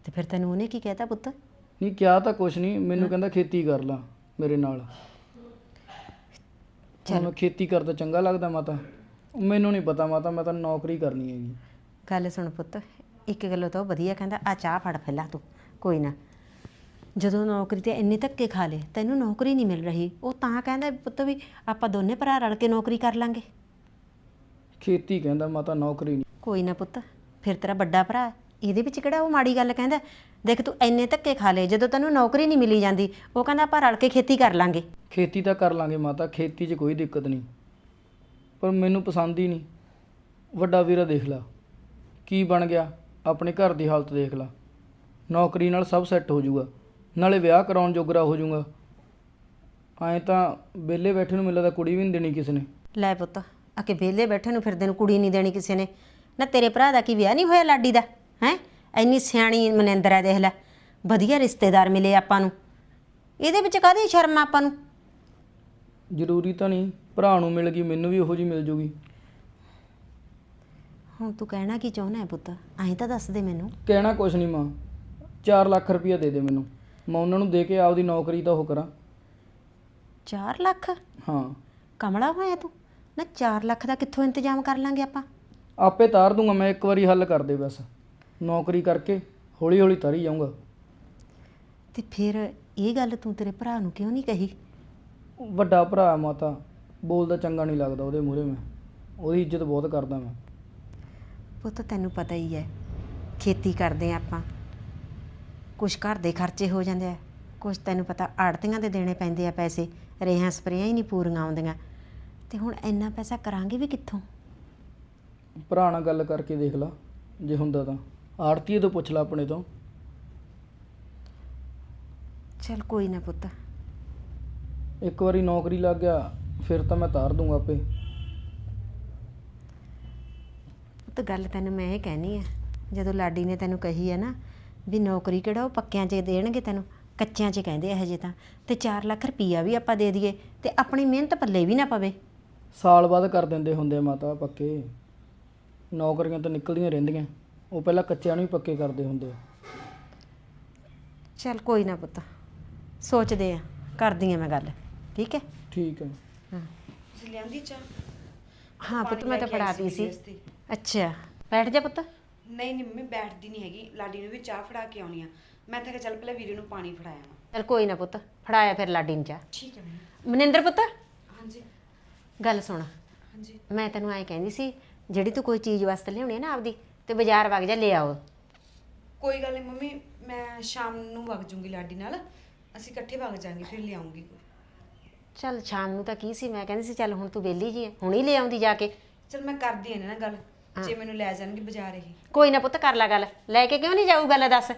[SPEAKER 2] ਤੇ ਫਿਰ ਤੈਨੂੰ ਉਹਨੇ ਕੀ ਕਹਿਤਾ ਪੁੱਤ?
[SPEAKER 4] ਨਹੀਂ ਕਿਹਾ ਤਾਂ ਕੁਛ ਨਹੀਂ। ਮੈਨੂੰ ਕਹਿੰਦਾ ਖੇਤੀ ਕਰ ਲਾ ਮੇਰੇ ਨਾਲ। ਹੁਣ ਖੇਤੀ ਕਰਦਾ ਚੰਗਾ ਲੱਗਦਾ ਮਾਤਾ। ਮੈਨੂੰ ਨਹੀਂ ਪਤਾ ਮਾਤਾ ਮੈਂ ਤਾਂ ਨੌਕਰੀ ਕਰਨੀ ਹੈਗੀ।
[SPEAKER 2] ਗੱਲ ਸੁਣ ਪੁੱਤ ਇੱਕ ਗੱਲੋਂ ਤਾਂ ਉਹ ਵਧੀਆ ਕਹਿੰਦਾ ਆ ਚਾਹ ਫੜ ਪਹਿਲਾਂ ਤੂੰ ਕੋਈ ਨਾ। ਜਦੋਂ ਨੌਕਰੀ ਤੇ ਇੰਨੇ ਧੱਕੇ ਖਾ ਲੇ ਤੈਨੂੰ ਨੌਕਰੀ ਨਹੀਂ ਮਿਲ ਰਹੀ ਉਹ ਤਾਂ ਕਹਿੰਦਾ ਵੀ ਪੁੱਤ ਵੀ ਆਪਾਂ ਦੋਨੇ ਭਰਾ ਰਲ ਕੇ ਨੌਕਰੀ ਕਰ ਲਾਂਗੇ।
[SPEAKER 4] ਖੇਤੀ ਕਹਿੰਦਾ ਮਾਤਾ ਨੌਕਰੀ ਨਹੀਂ।
[SPEAKER 2] ਕੋਈ ਨਾ ਪੁੱਤ ਫਿਰ ਤੇਰਾ ਵੱਡਾ ਭਰਾ ਹੈ, ਇਹਦੇ ਵਿੱਚ ਕਿਹੜਾ ਉਹ ਮਾੜੀ ਗੱਲ ਕਹਿੰਦਾ ਦੇਖ ਤੂੰ ਇੰਨੇ ਧੱਕੇ ਖਾ ਲੇ ਜਦੋਂ ਤੈਨੂੰ ਨੌਕਰੀ ਨਹੀਂ ਮਿਲੀ ਜਾਂਦੀ ਉਹ ਕਹਿੰਦਾ ਆਪਾਂ ਰਲ ਕੇ ਖੇਤੀ ਕਰ ਲਾਂਗੇ।
[SPEAKER 4] ਖੇਤੀ ਤਾਂ ਕਰ ਲਾਂਗੇ ਮਾਤਾ ਖੇਤੀ 'ਚ ਕੋਈ ਦਿੱਕਤ ਨਹੀਂ। ਪਰ ਮੈਨੂੰ ਪਸੰਦ ਹੀ ਨਹੀਂ। ਵੱਡਾ ਵੀਰਾ ਦੇਖ ਲਾ ਕੀ ਬਣ ਗਿਆ। ਆਪਣੇ ਘਰ ਦੀ ਹਾਲਤ ਦੇਖ ਲਾ। ਨੌਕਰੀ ਨਾਲ ਸਭ ਸੈੱਟ ਹੋ ਜਾਊਗਾ। ਨਾਲੇ ਵਿਆਹ ਕਰਾਉਣ ਜੋਗਰਾ ਹੋ ਜਾਊਗਾ। ਐਂ ਤਾਂ ਵਿਹਲੇ ਬੈਠੇ ਨੂੰ ਮਿਲਦਾ ਕੁੜੀ ਵੀ ਨਹੀਂ ਦੇਣੀ ਕਿਸੇ ਨੇ।
[SPEAKER 2] ਲੈ ਪੁੱਤ ਆ ਕੇ ਵਿਹਲੇ ਬੈਠੇ ਨੂੰ ਫਿਰਦੇ ਨੂੰ ਕੁੜੀ ਨਹੀਂ ਦੇਣੀ ਕਿਸੇ ਨੇ। ਨਾ ਤੇਰੇ ਭਰਾ ਦਾ ਕੀ ਵਿਆਹ ਨਹੀਂ ਹੋਇਆ ਲਾਡੀ ਦਾ? ਹੈ? ਇੰਨੀ ਸਿਆਣੀ ਮਨਿੰਦਰ ਹੈ ਦੇਖ ਲੈ। ਵਧੀਆ ਰਿਸ਼ਤੇਦਾਰ ਮਿਲੇ ਆਪਾਂ ਨੂੰ। ਇਹਦੇ ਵਿੱਚ ਕਾਹਦੀ ਸ਼ਰਮ ਆ ਆਪਾਂ ਨੂੰ?
[SPEAKER 4] ਜ਼ਰੂਰੀ ਤਾਂ ਨਹੀਂ। ਭਰਾ ਨੂੰ ਮਿਲ ਗਈ ਮੈਨੂੰ ਵੀ ਉਹੋ ਜੀ ਮਿਲ ਜੂਗੀ।
[SPEAKER 2] ਹੁਣ ਤੂੰ ਕਹਿਣਾ ਕੀ ਚਾਹੁੰਦਾ ਹੈ ਪੁੱਤ? ਐਂ ਤਾਂ ਦੱਸ ਦੇ ਮੈਨੂੰ।
[SPEAKER 4] ਕਹਿਣਾ ਕੁਛ ਨਹੀਂ ਮਾਂ। 4 ਲੱਖ ਰੁਪਈਆ ਦੇ ਦੇ ਮੈਨੂੰ। ਮੈਂ ਉਹਨਾਂ ਨੂੰ ਦੇ ਕੇ ਆਪਦੀ ਨੌਕਰੀ ਤਾਂ ਉਹ ਕਰਾਂ।
[SPEAKER 2] 4 ਲੱਖ?
[SPEAKER 4] ਹਾਂ।
[SPEAKER 2] ਕਮਲਾ ਹੋਇਆ ਤੂੰ? ਨਾ 4 ਲੱਖ ਦਾ ਕਿੱਥੋਂ ਇੰਤਜ਼ਾਮ ਕਰ ਲਾਂਗੇ ਆਪਾਂ?
[SPEAKER 4] ਆਪੇ ਤਾਰ ਦੂੰਗਾ ਮੈਂ ਇੱਕ ਵਾਰੀ ਹੱਲ ਕਰ ਦੇ ਬਸ। ਨੌਕਰੀ ਕਰਕੇ ਹੌਲੀ ਹੌਲੀ ਤਾਰੀ ਜਾਊਂਗਾ।
[SPEAKER 2] ਤੇ ਫਿਰ ਇਹ ਗੱਲ ਤੂੰ ਤੇਰੇ ਭਰਾ ਨੂੰ ਕਿਉਂ ਨਹੀਂ ਕਹੀ?
[SPEAKER 4] ਵੱਡਾ ਭਰਾ ਮਾਤਾ। ਬੋਲਦਾ ਚੰਗਾ ਨਹੀਂ ਲੱਗਦਾ ਉਹਦੇ ਮੂਹਰੇ ਮੈਂ। ਉਹਦੀ ਇੱਜ਼ਤ ਬਹੁਤ ਕਰਦਾ ਮੈਂ।
[SPEAKER 2] ਪੁੱਤ ਤੈਨੂੰ ਪਤਾ ਹੀ ਹੈ ਖੇਤੀ ਕਰਦੇ ਆ ਆਪਾਂ। ਕੁਝ ਘਰ ਦੇ ਖਰਚੇ ਹੋ ਜਾਂਦੇ ਆ। ਕੁਝ ਤੈਨੂੰ ਪਤਾ ਆੜਤੀਆਂ ਦੇ ਦੇਣੇ ਪੈਂਦੇ ਆ ਪੈਸੇ। ਰੇਹਾਂ ਸਪਰੇਆਂ ਹੀ ਨਹੀਂ ਪੂਰੀਆਂ ਆਉਂਦੀਆਂ। ਤੇ ਹੁਣ ਇੰਨਾ ਪੈਸਾ ਕਰਾਂਗੇ ਵੀ ਕਿੱਥੋਂ?
[SPEAKER 4] ਭਰਾ ਨਾਲ ਗੱਲ ਕਰਕੇ ਦੇਖ ਲਾ ਜੇ ਹੁੰਦਾ ਤਾਂ। ਆੜਤੀਏ ਤੋਂ ਪੁੱਛ ਲਾ ਆਪਣੇ ਤੋਂ।
[SPEAKER 2] ਚਲ ਕੋਈ ਨਾ ਪੁੱਤ।
[SPEAKER 4] ਇੱਕ ਵਾਰੀ ਨੌਕਰੀ ਲੱਗ ਗਿਆ ਫਿਰ ਤਾਂ ਮੈਂ ਤਾਰ ਦੂੰਗਾ ਆਪੇ।
[SPEAKER 2] ਪੁੱਤ ਗੱਲ ਤੈਨੂੰ ਮੈਂ ਇਹ ਕਹਿਣੀ ਆ ਜਦੋਂ ਲਾਡੀ ਨੇ ਤੈਨੂੰ ਕਹੀ ਹੈ ਨਾ ਵੀ ਨੌਕਰੀ ਕਿਹੜਾ ਉਹ ਪੱਕਿਆਂ 'ਚ ਦੇਣਗੇ ਤੈਨੂੰ ਕੱਚਿਆਂ 'ਚ ਕਹਿੰਦੇ ਆ ਹਜੇ ਤਾਂ ਤੇ 4 ਲੱਖ ਰੁਪਈਆ ਵੀ ਆਪਾਂ ਦੇ ਦਈਏ ਤੇ ਆਪਣੀ ਮਿਹਨਤ ਪੱਲੇ ਵੀ ਨਾ ਪਵੇ।
[SPEAKER 4] ਸਾਲ ਬਾਅਦ ਕਰ ਦਿੰਦੇ ਹੁੰਦੇ ਆ ਮਾਤਾ ਪੱਕੇ। ਨੌਕਰੀਆਂ ਤਾਂ ਨਿਕਲਦੀਆਂ ਰਹਿੰਦੀਆਂ ਉਹ ਪਹਿਲਾਂ ਕੱਚਿਆਂ ਨੂੰ ਹੀ ਪੱਕੇ ਕਰਦੇ ਹੁੰਦੇ ਆ।
[SPEAKER 2] ਚਲ ਕੋਈ ਨਾ ਪੁੱਤ ਸੋਚਦੇ ਆ ਕਰਦੀ ਆ ਮੈਂ ਗੱਲ ਠੀਕ ਹੈ?
[SPEAKER 4] ਠੀਕ ਹੈ।
[SPEAKER 1] ਤੁਸੀਂ ਲਿਆਂਦੀ ਚਾਹ?
[SPEAKER 2] ਹਾਂ ਪੁੱਤ ਮੈਂ ਤਾਂ ਪੜਾਤੀ ਸੀ
[SPEAKER 1] ਤੇ।
[SPEAKER 2] ਅੱਛਾ। ਬੈਠ ਜਾ ਪੁੱਤ।
[SPEAKER 1] ਨਹੀਂ ਨਹੀਂ ਮੰਮੀ ਬੈਠਦੀ ਨਹੀਂ ਹੈਗੀ। ਲਾਡੀ ਨੂੰ ਵੀ ਚਾਹ ਫੜਾ ਕੇ ਆਉਣੀ ਆ। ਮੈਂ ਤਾਂ ਕਿਹਾ ਚੱਲ ਪਹਿਲਾਂ ਵੀਰੇ ਨੂੰ ਪਾਣੀ ਫੜਾਇਆ ਵਾ।
[SPEAKER 2] ਚਲ ਕੋਈ ਨਾ ਪੁੱਤ ਫੜਾਇਆ ਫਿਰ ਲਾਡੀ ਨੂੰ ਜਾ
[SPEAKER 1] ਠੀਕ ਹੈ ਮੰਮੀ।
[SPEAKER 2] ਮਨਿੰਦਰ ਪੁੱਤ।
[SPEAKER 1] ਹਾਂਜੀ।
[SPEAKER 2] ਗੱਲ ਸੁਣ।
[SPEAKER 1] ਹਾਂਜੀ।
[SPEAKER 2] ਮੈਂ ਤੈਨੂੰ ਐਂ ਕਹਿੰਦੀ ਸੀ ਜਿਹੜੀ ਤੂੰ ਕੋਈ ਚੀਜ਼ ਵਾਸਤੇ ਲਿਆਉਣੀ ਹੈ ਨਾ ਆਪਦੀ ਤੇ ਬਾਜ਼ਾਰ ਵਗ ਜਾ ਲੈ ਆਓ।
[SPEAKER 1] ਕੋਈ ਗੱਲ ਨਹੀਂ ਮੰਮੀ ਮੈਂ ਸ਼ਾਮ ਨੂੰ ਵਗ ਜੂੰਗੀ ਲਾਡੀ ਨਾਲ। ਅਸੀਂ ਇਕੱਠੇ ਵਗ ਜਾਾਂਗੇ ਫਿਰ ਲਿਆਉਂਗੀ
[SPEAKER 2] ਚੱਲ ਸ਼ਾਮ ਨੂੰ ਤਾਂ ਕੀ ਸੀ ਮੈਂ ਕਹਿੰਦੀ ਸੀ ਚੱਲ ਹੁਣ ਤੂੰ ਵਿਹਲੀ ਜੀ ਹੈ ਹੁਣ ਹੀ ਲੈ ਆਉਂਦੀ ਜਾ ਕੇ।
[SPEAKER 1] ਚਲ ਮੈਂ ਕਰਦੀ ਹਾਂ ਇਹਨਾਂ ਨਾਲ ਗੱਲ। ਜੇ ਮੈਨੂੰ ਲੈ ਜਾਣਗੇ ਬਾਜ਼ਾਰ ਇਹ।
[SPEAKER 2] ਕੋਈ ਨਾ ਪੁੱਤ ਕਰ ਲੈ ਗੱਲ। ਲੈ ਕੇ ਕਿਉਂ ਨਹੀਂ ਜਾਊ ਗੱਲ ਦੱਸ।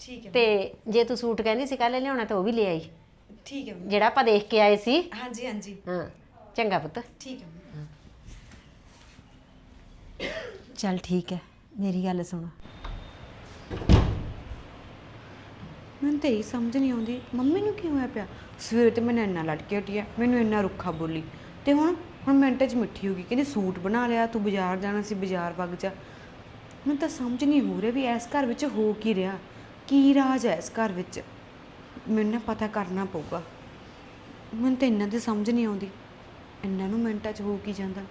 [SPEAKER 1] ਠੀਕ ਹੈ।
[SPEAKER 2] ਤੇ ਜੇ ਤੂੰ ਸੂਟ ਕਹਿੰਦੀ ਸੀ ਕੱਲ ਲਿਆਉਣਾ ਤਾਂ ਉਹ ਵੀ ਲੈ ਆਈ।
[SPEAKER 1] ਠੀਕ ਹੈ।
[SPEAKER 2] ਜਿਹੜਾ ਆਪਾਂ ਦੇਖ ਕੇ ਆਏ ਸੀ।
[SPEAKER 1] ਹਾਂਜੀ ਹਾਂਜੀ।
[SPEAKER 2] ਹਾਂ। ਚੰਗਾ ਪੁੱਤ।
[SPEAKER 1] ਠੀਕ ਹੈ।
[SPEAKER 2] ਚੱਲ ਠੀਕ ਹੈ। ਮੇਰੀ ਗੱਲ ਸੁਣ।
[SPEAKER 1] ਮੈਨੂੰ ਤਾਂ ਇਹ ਸਮਝ ਨਹੀਂ ਆਉਂਦੀ। ਮੰਮੀ ਨੂੰ ਕੀ ਹੋਇਆ ਪਿਆ? ਸਵੇਰੇ ਤੇ ਮੈਨੂੰ ਇੰਨਾ ਲੜ ਕੇ ਹਟੀ ਆ ਮੈਨੂੰ ਇੰਨਾ ਰੁੱਖਾ ਬੋਲੀ। ਤੇ ਹੁਣ ਹੁਣ ਮਿੰਟ 'ਚ ਮਿੱਠੀ ਹੋ ਗਈ ਕਹਿੰਦੀ ਸੂਟ ਬਣਾ ਲਿਆ ਤੂੰ ਬਾਜ਼ਾਰ ਜਾਣਾ ਸੀ ਬਾਜ਼ਾਰ ਵਗ ਜਾ। ਮੈਨੂੰ ਤਾਂ ਸਮਝ ਨਹੀਂ ਹੋ ਰਿਹਾ ਵੀ ਇਸ ਘਰ ਵਿੱਚ ਹੋ ਕੀ ਰਿਹਾ ਕੀ ਰਾਜ ਹੈ ਇਸ ਘਰ ਵਿੱਚ? ਮੈਨੂੰ ਨਾ ਪਤਾ ਕਰਨਾ ਪਊਗਾ। ਮੈਨੂੰ ਤਾਂ ਇਹਨਾਂ ਦੀ ਸਮਝ ਨਹੀਂ ਆਉਂਦੀ ਇਹਨਾਂ ਨੂੰ ਮਿੰਟਾਂ 'ਚ ਹੋ ਕੀ ਜਾਂਦਾ।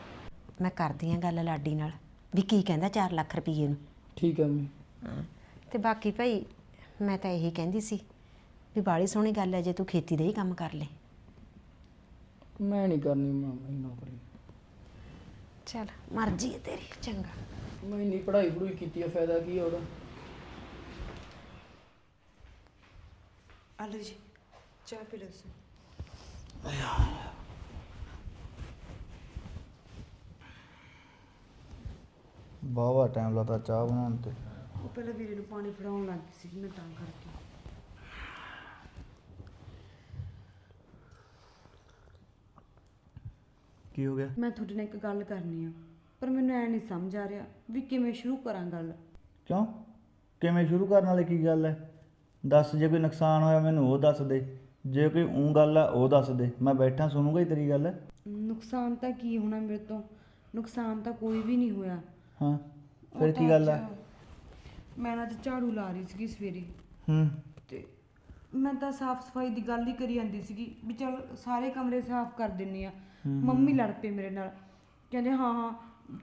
[SPEAKER 2] ਮੈਂ ਕਰਦੀ ਆ ਗੱਲ ਲਾਡੀ ਨਾਲ ਵੀ ਕੀ ਕਹਿੰਦਾ 4 ਲੱਖ ਰੁਪਏ ਨੂੰ?
[SPEAKER 4] ਠੀਕ ਹੈ ਮੰਮੀ।
[SPEAKER 2] ਹਾਂ ਤੇ ਬਾਕੀ ਭਾਈ ਮੈਂ ਤਾਂ ਇਹੀ ਕਹਿੰਦੀ ਸੀ ਵੀ ਬਾੜੀ ਸੋਹਣੀ ਗੱਲ ਹੈ ਜੇ ਤੂੰ ਖੇਤੀ ਦਾ ਹੀ ਕੰਮ ਕਰ ਲੈ।
[SPEAKER 4] ਮੈਂ ਨਹੀਂ ਕਰਨੀ ਮਾਮੀ ਨੌਕਰੀ।
[SPEAKER 2] ਚੱਲ ਮਰਜ਼ੀ ਹੈ ਤੇਰੀ ਚੰਗਾ।
[SPEAKER 4] ਮੈਂ ਇੰਨੀ ਪੜ੍ਹਾਈ ਪੜੂਈ ਕੀਤੀ ਆ ਫਾਇਦਾ ਕੀ ਆ ਉਹਦਾ?
[SPEAKER 1] ਆਲੂ ਜੀ ਚਾਹ ਪੀ ਲਓ ਤੁਸੀਂ।
[SPEAKER 3] ਬਾਵਾ ਟਾਈਮ ਲਾਤਾ ਚਾਹ ਬਣਾਉਣ ਤੇ।
[SPEAKER 1] ਉਹ ਪਹਿਲਾਂ ਵੀਰੇ ਨੂੰ ਪਾਣੀ ਫੜਾਉਣ ਲੱਗ ਗਈ ਸੀ ਮੈਂ ਤਾਂ ਕਰਕੇ।
[SPEAKER 3] ਕੀ ਹੋ ਗਿਆ?
[SPEAKER 1] ਮੈਂ ਤੁਹਾਡੇ ਨਾਲ ਇੱਕ ਗੱਲ ਕਰਨੀ ਆ ਪਰ ਮੈਨੂੰ ਐ ਨਹੀਂ ਸਮਝ ਆ ਰਿਹਾ ਵੀ ਕਿਵੇਂ ਸ਼ੁਰੂ ਕਰਾਂ ਗੱਲ।
[SPEAKER 3] ਕਿਉਂ? ਕਿਵੇਂ ਸ਼ੁਰੂ ਕਰਨ ਵਾਲੀ ਕੀ ਗੱਲ ਹੈ? ਦੱਸ ਜੇ ਕੋਈ ਨੁਕਸਾਨ ਹੋਇਆ ਮੈਨੂੰ ਉਹ ਦੱਸ ਦੇ ਜੇ ਕੋਈ ਉਂ ਗੱਲ ਆ ਉਹ ਦੱਸ ਦੇ ਮੈਂ ਬੈਠਾ ਸੁਣੂਗਾ ਹੀ ਤੇਰੀ ਗੱਲ।
[SPEAKER 1] ਨੁਕਸਾਨ ਤਾਂ ਕੀ ਹੋਣਾ ਮੇਰੇ ਤੋਂ? ਨੁਕਸਾਨ ਤਾਂ ਕੋਈ ਵੀ ਨਹੀਂ ਹੋਇਆ।
[SPEAKER 3] ਹਾਂ ਫਿਰ ਕੀ ਗੱਲ ਆ?
[SPEAKER 1] ਮੈਂ ਅੱਜ ਝਾੜੂ ਲਾ ਰਹੀ ਸੀਗੀ ਸਵੇਰੇ।
[SPEAKER 3] ਹੂੰ।
[SPEAKER 1] ਤੇ ਮੈਂ ਤਾਂ ਸਾਫ਼ ਸਫ਼ਾਈ ਦੀ ਗੱਲ ਹੀ ਕਰੀ ਜਾਂਦੀ ਸੀਗੀ ਵੀ ਚਲ ਸਾਰੇ ਕਮਰੇ ਸਾਫ਼ ਕਰ ਦਿੰਨੀ ਆ। ਮੰਮੀ ਲੜ ਪਏ ਮੇਰੇ ਨਾਲ। ਕਹਿੰਦੇ ਹਾਂ ਹਾਂ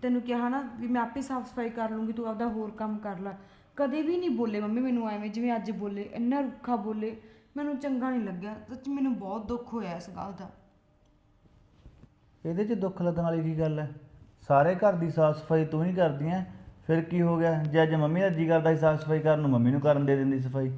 [SPEAKER 1] ਤੈਨੂੰ ਕਿਹਾ ਨਾ ਵੀ ਮੈਂ ਆਪੇ ਸਾਫ਼ ਸਫ਼ਾਈ ਕਰ ਲੂੰਗੀ ਤੂੰ ਆਪਦਾ ਹੋਰ ਕੰਮ ਕਰ ਲੈ। ਕਦੇ ਵੀ ਨਹੀਂ ਬੋਲੇ ਮੰਮੀ ਮੈਨੂੰ ਐਵੇਂ ਜਿਵੇਂ ਅੱਜ ਬੋਲੇ ਇੰਨਾ ਰੁੱਖਾ ਬੋਲੇ। ਮੈਨੂੰ ਚੰਗਾ ਨਹੀਂ ਲੱਗਿਆ। ਸੱਚ ਮੈਨੂੰ ਬਹੁਤ ਦੁੱਖ ਹੋਇਆ ਇਸ ਗੱਲ ਦਾ।
[SPEAKER 3] ਇਹਦੇ 'ਚ ਦੁੱਖ ਲੱਗਣ ਵਾਲੀ ਕੀ ਗੱਲ ਹੈ? ਸਾਰੇ ਘਰ ਦੀ ਸਾਫ਼ ਸਫ਼ਾਈ ਤੂੰ ਹੀ ਕਰਦੀ ਐ ਫਿਰ ਕੀ ਹੋ ਗਿਆ? ਜੇ ਅੱਜ ਮੰਮੀ ਦਾ ਜੀ ਕਰਦਾ ਸੀ ਸਾਫ਼ ਸਫ਼ਾਈ ਕਰਨ ਨੂੰ ਮੰਮੀ ਨੂੰ ਕਰਨ ਦੇ ਦਿੰਦੀ ਸਫ਼ਾਈ।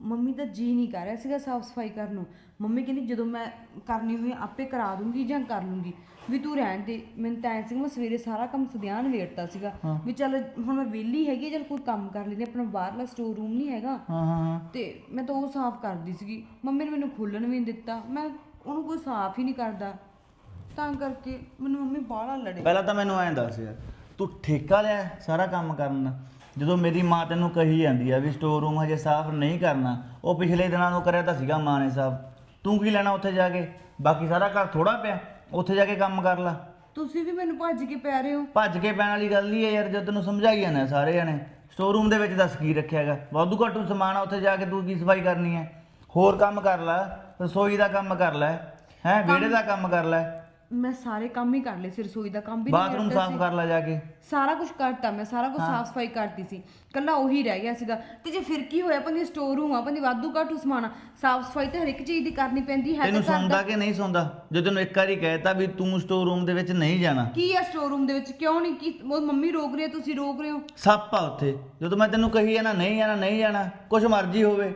[SPEAKER 1] ਮੰਮੀ ਦਾ ਜੀ ਨਹੀਂ ਕਰ ਰਿਹਾ ਸੀਗਾ ਸਾਫ਼ ਸਫ਼ਾਈ ਕਰਨ ਨੂੰ। ਮੰਮੀ ਕਹਿੰਦੀ ਜਦੋਂ ਮੈਂ ਕਰਨੀ ਹੋਈ ਆਪੇ ਕਰਾ ਦੂੰਗੀ ਜਾਂ ਕਰ ਲੂੰਗੀ। ਵੀ ਤੂੰ ਰਹਿਣ ਦੇ। ਮੈਨੂੰ ਤਾਂ ਐਂ ਸੀ ਮੈਂ ਸਵੇਰੇ ਸਾਰਾ ਕੰਮ ਸਦਿਆਨ ਵੇੜਤਾ ਸੀਗਾ। ਵੀ ਚੱਲ ਹੁਣ ਮੈਂ ਵਿਹਲੀ ਹੈਗੀ ਚੱਲ ਕੋਈ ਕੰਮ ਕਰ ਲੈਂਦੀ ਆਪਣਾ ਬਾਹਰਲਾ ਸਟੋਰ ਰੂਮ ਨਹੀਂ ਹੈਗਾ।
[SPEAKER 3] ਹਾਂ ਹਾਂ ਹਾਂ।
[SPEAKER 1] ਤੇ ਮੈਂ ਤਾਂ ਉਹ ਸਾਫ਼ ਕਰਦੀ ਸੀਗੀ। ਮੰਮੀ ਨੇ ਮੈਨੂੰ ਖੋਲਣ ਵੀ ਨਹੀਂ ਦਿੱਤਾ। ਮੈਂ ਉਹਨੂੰ ਕੋਈ ਸਾਫ਼ ਹੀ ਨਹੀਂ ਕਰਦਾ। ਤਾਂ ਕਰਕੇ ਮੈਨੂੰ ਮੰਮੀ ਬਾਹਲਾ ਲੜੇ।
[SPEAKER 3] ਪਹਿਲਾਂ ਤਾਂ ਮੈਨੂੰ ਐਂ ਦੱਸ ਯਾਰ ਤੂੰ ਠੇਕਾ ਲਿਆ ਸਾਰਾ ਕੰਮ ਕਰਨ। ਦਾ ਜਦੋਂ ਮੇਰੀ ਮਾਂ ਤੈਨੂੰ ਕਹੀ ਜਾਂਦੀ ਆ ਵੀ ਸਟੋਰ ਰੂਮ ਹਜੇ ਸਾਫ਼ ਨਹੀਂ ਕਰਨਾ ਉਹ ਪਿਛਲੇ ਦਿਨਾਂ ਨੂੰ ਕਰਿਆ ਤਾਂ ਸੀਗਾ ਮਾਂ ਨੇ ਸਾਫ਼। ਤੂੰ ਕੀ ਲੈਣਾ ਉੱਥੇ ਜਾ ਕੇ? ਬਾਕੀ ਸਾਰਾ ਘਰ ਥੋੜਾ ਪਿਆ ਉੱਥੇ ਜਾ ਕੇ ਕੰਮ ਕਰ ਲੈ।
[SPEAKER 1] ਤੁਸੀਂ ਵੀ ਮੈਨੂੰ ਭੱਜ ਕੇ ਪੈ ਰਹੇ ਹੋ।
[SPEAKER 3] ਭੱਜ ਕੇ ਪੈਣ ਵਾਲੀ ਗੱਲ ਹੀ ਹੈ ਯਾਰ ਜਦ ਤੈਨੂੰ ਸਮਝਾਈ ਜਾਂਦਾ ਸਾਰੇ ਜਣੇ। ਸਟੋਰ ਰੂਮ ਦੇ ਵਿੱਚ ਦੱਸ ਕੀ ਰੱਖਿਆ ਹੈਗਾ ਵਾਧੂ ਘਾਟੂ ਸਮਾਨ ਆ ਉੱਥੇ ਜਾ ਕੇ ਤੂੰ ਕੀ ਸਫ਼ਾਈ ਕਰਨੀ ਹੈ? ਹੋਰ ਕੰਮ ਕਰ ਲੈ ਰਸੋਈ ਦਾ ਕੰਮ ਕਰ ਲੈ ਹੈ ਵਿਹੜੇ ਦਾ ਕੰਮ ਕਰ ਲੈ।
[SPEAKER 1] ਮੈਂ ਸਾਰੇ ਕੰਮ ਹੀ ਕਰ ਲਏ ਸੀ ਰਸੋਈ ਦਾ ਕੰਮ ਵੀ ਨਹੀਂ
[SPEAKER 3] ਬਾਥਰੂਮ ਸਾਫ਼
[SPEAKER 1] ਸੀ।
[SPEAKER 3] ਕਰ ਲੈ ਜਾ ਕੇ।
[SPEAKER 1] ਸਾਰਾ ਕੁਝ ਕਰਤਾ ਮੈਂ ਸਾਰਾ ਕੁਝ ਸਾਫ਼ ਸਫ਼ਾਈ ਕਰਤੀ ਸੀ। ਕੱਲਾ ਉਹੀ ਰਹਿ ਗਿਆ ਸੀਗਾ। ਤੇ ਜੇ ਫਿਰ ਕੀ ਹੋਇਆ ਪੰਦੀ ਸਟੋਰ ਰੂਮ ਆ ਪੰਦੀ ਵਾਧੂ ਘਾਟੂ ਸਮਾਨ ਸਾਫ਼ ਸਫ਼ਾਈ ਤਾਂ ਹਰ ਇੱਕ ਚੀਜ਼ ਦੀ ਕਰਨੀ ਪੈਂਦੀ ਹੈ
[SPEAKER 3] ਤੈਨੂੰ
[SPEAKER 1] ਤਾਂ ਘਰ
[SPEAKER 3] ਕਿ ਨਹੀਂ ਸੌਂਦਾ? ਜੇ ਤੈਨੂੰ ਇੱਕ ਵਾਰੀ ਕਹਿਤਾ ਵੀ ਤੂੰ ਸਟੋਰ ਰੂਮ ਦੇ ਵਿੱਚ ਨਹੀਂ ਜਾਣਾ।
[SPEAKER 1] ਕੀ ਹੈ ਸਟੋਰ ਰੂਮ ਦੇ ਵਿੱਚ? ਕਿਉਂ ਨਹੀਂ? ਕੀ ਉਹ ਮੰਮੀ ਰੋਕ ਰਹੀ ਹੈ ਤੁਸੀਂ ਰੋਕ ਰਹੇ ਹੋ?
[SPEAKER 3] ਸੱਪ ਆ ਉੱਥੇ। ਜਦੋਂ ਮੈਂ ਤੈਨੂੰ ਕਹੀ ਜਾਣਾ ਨਹੀਂ ਜਾਣਾ ਨਹੀਂ ਜਾਣਾ ਕੁਛ ਮਰਜ਼ੀ ਹੋਵੇ।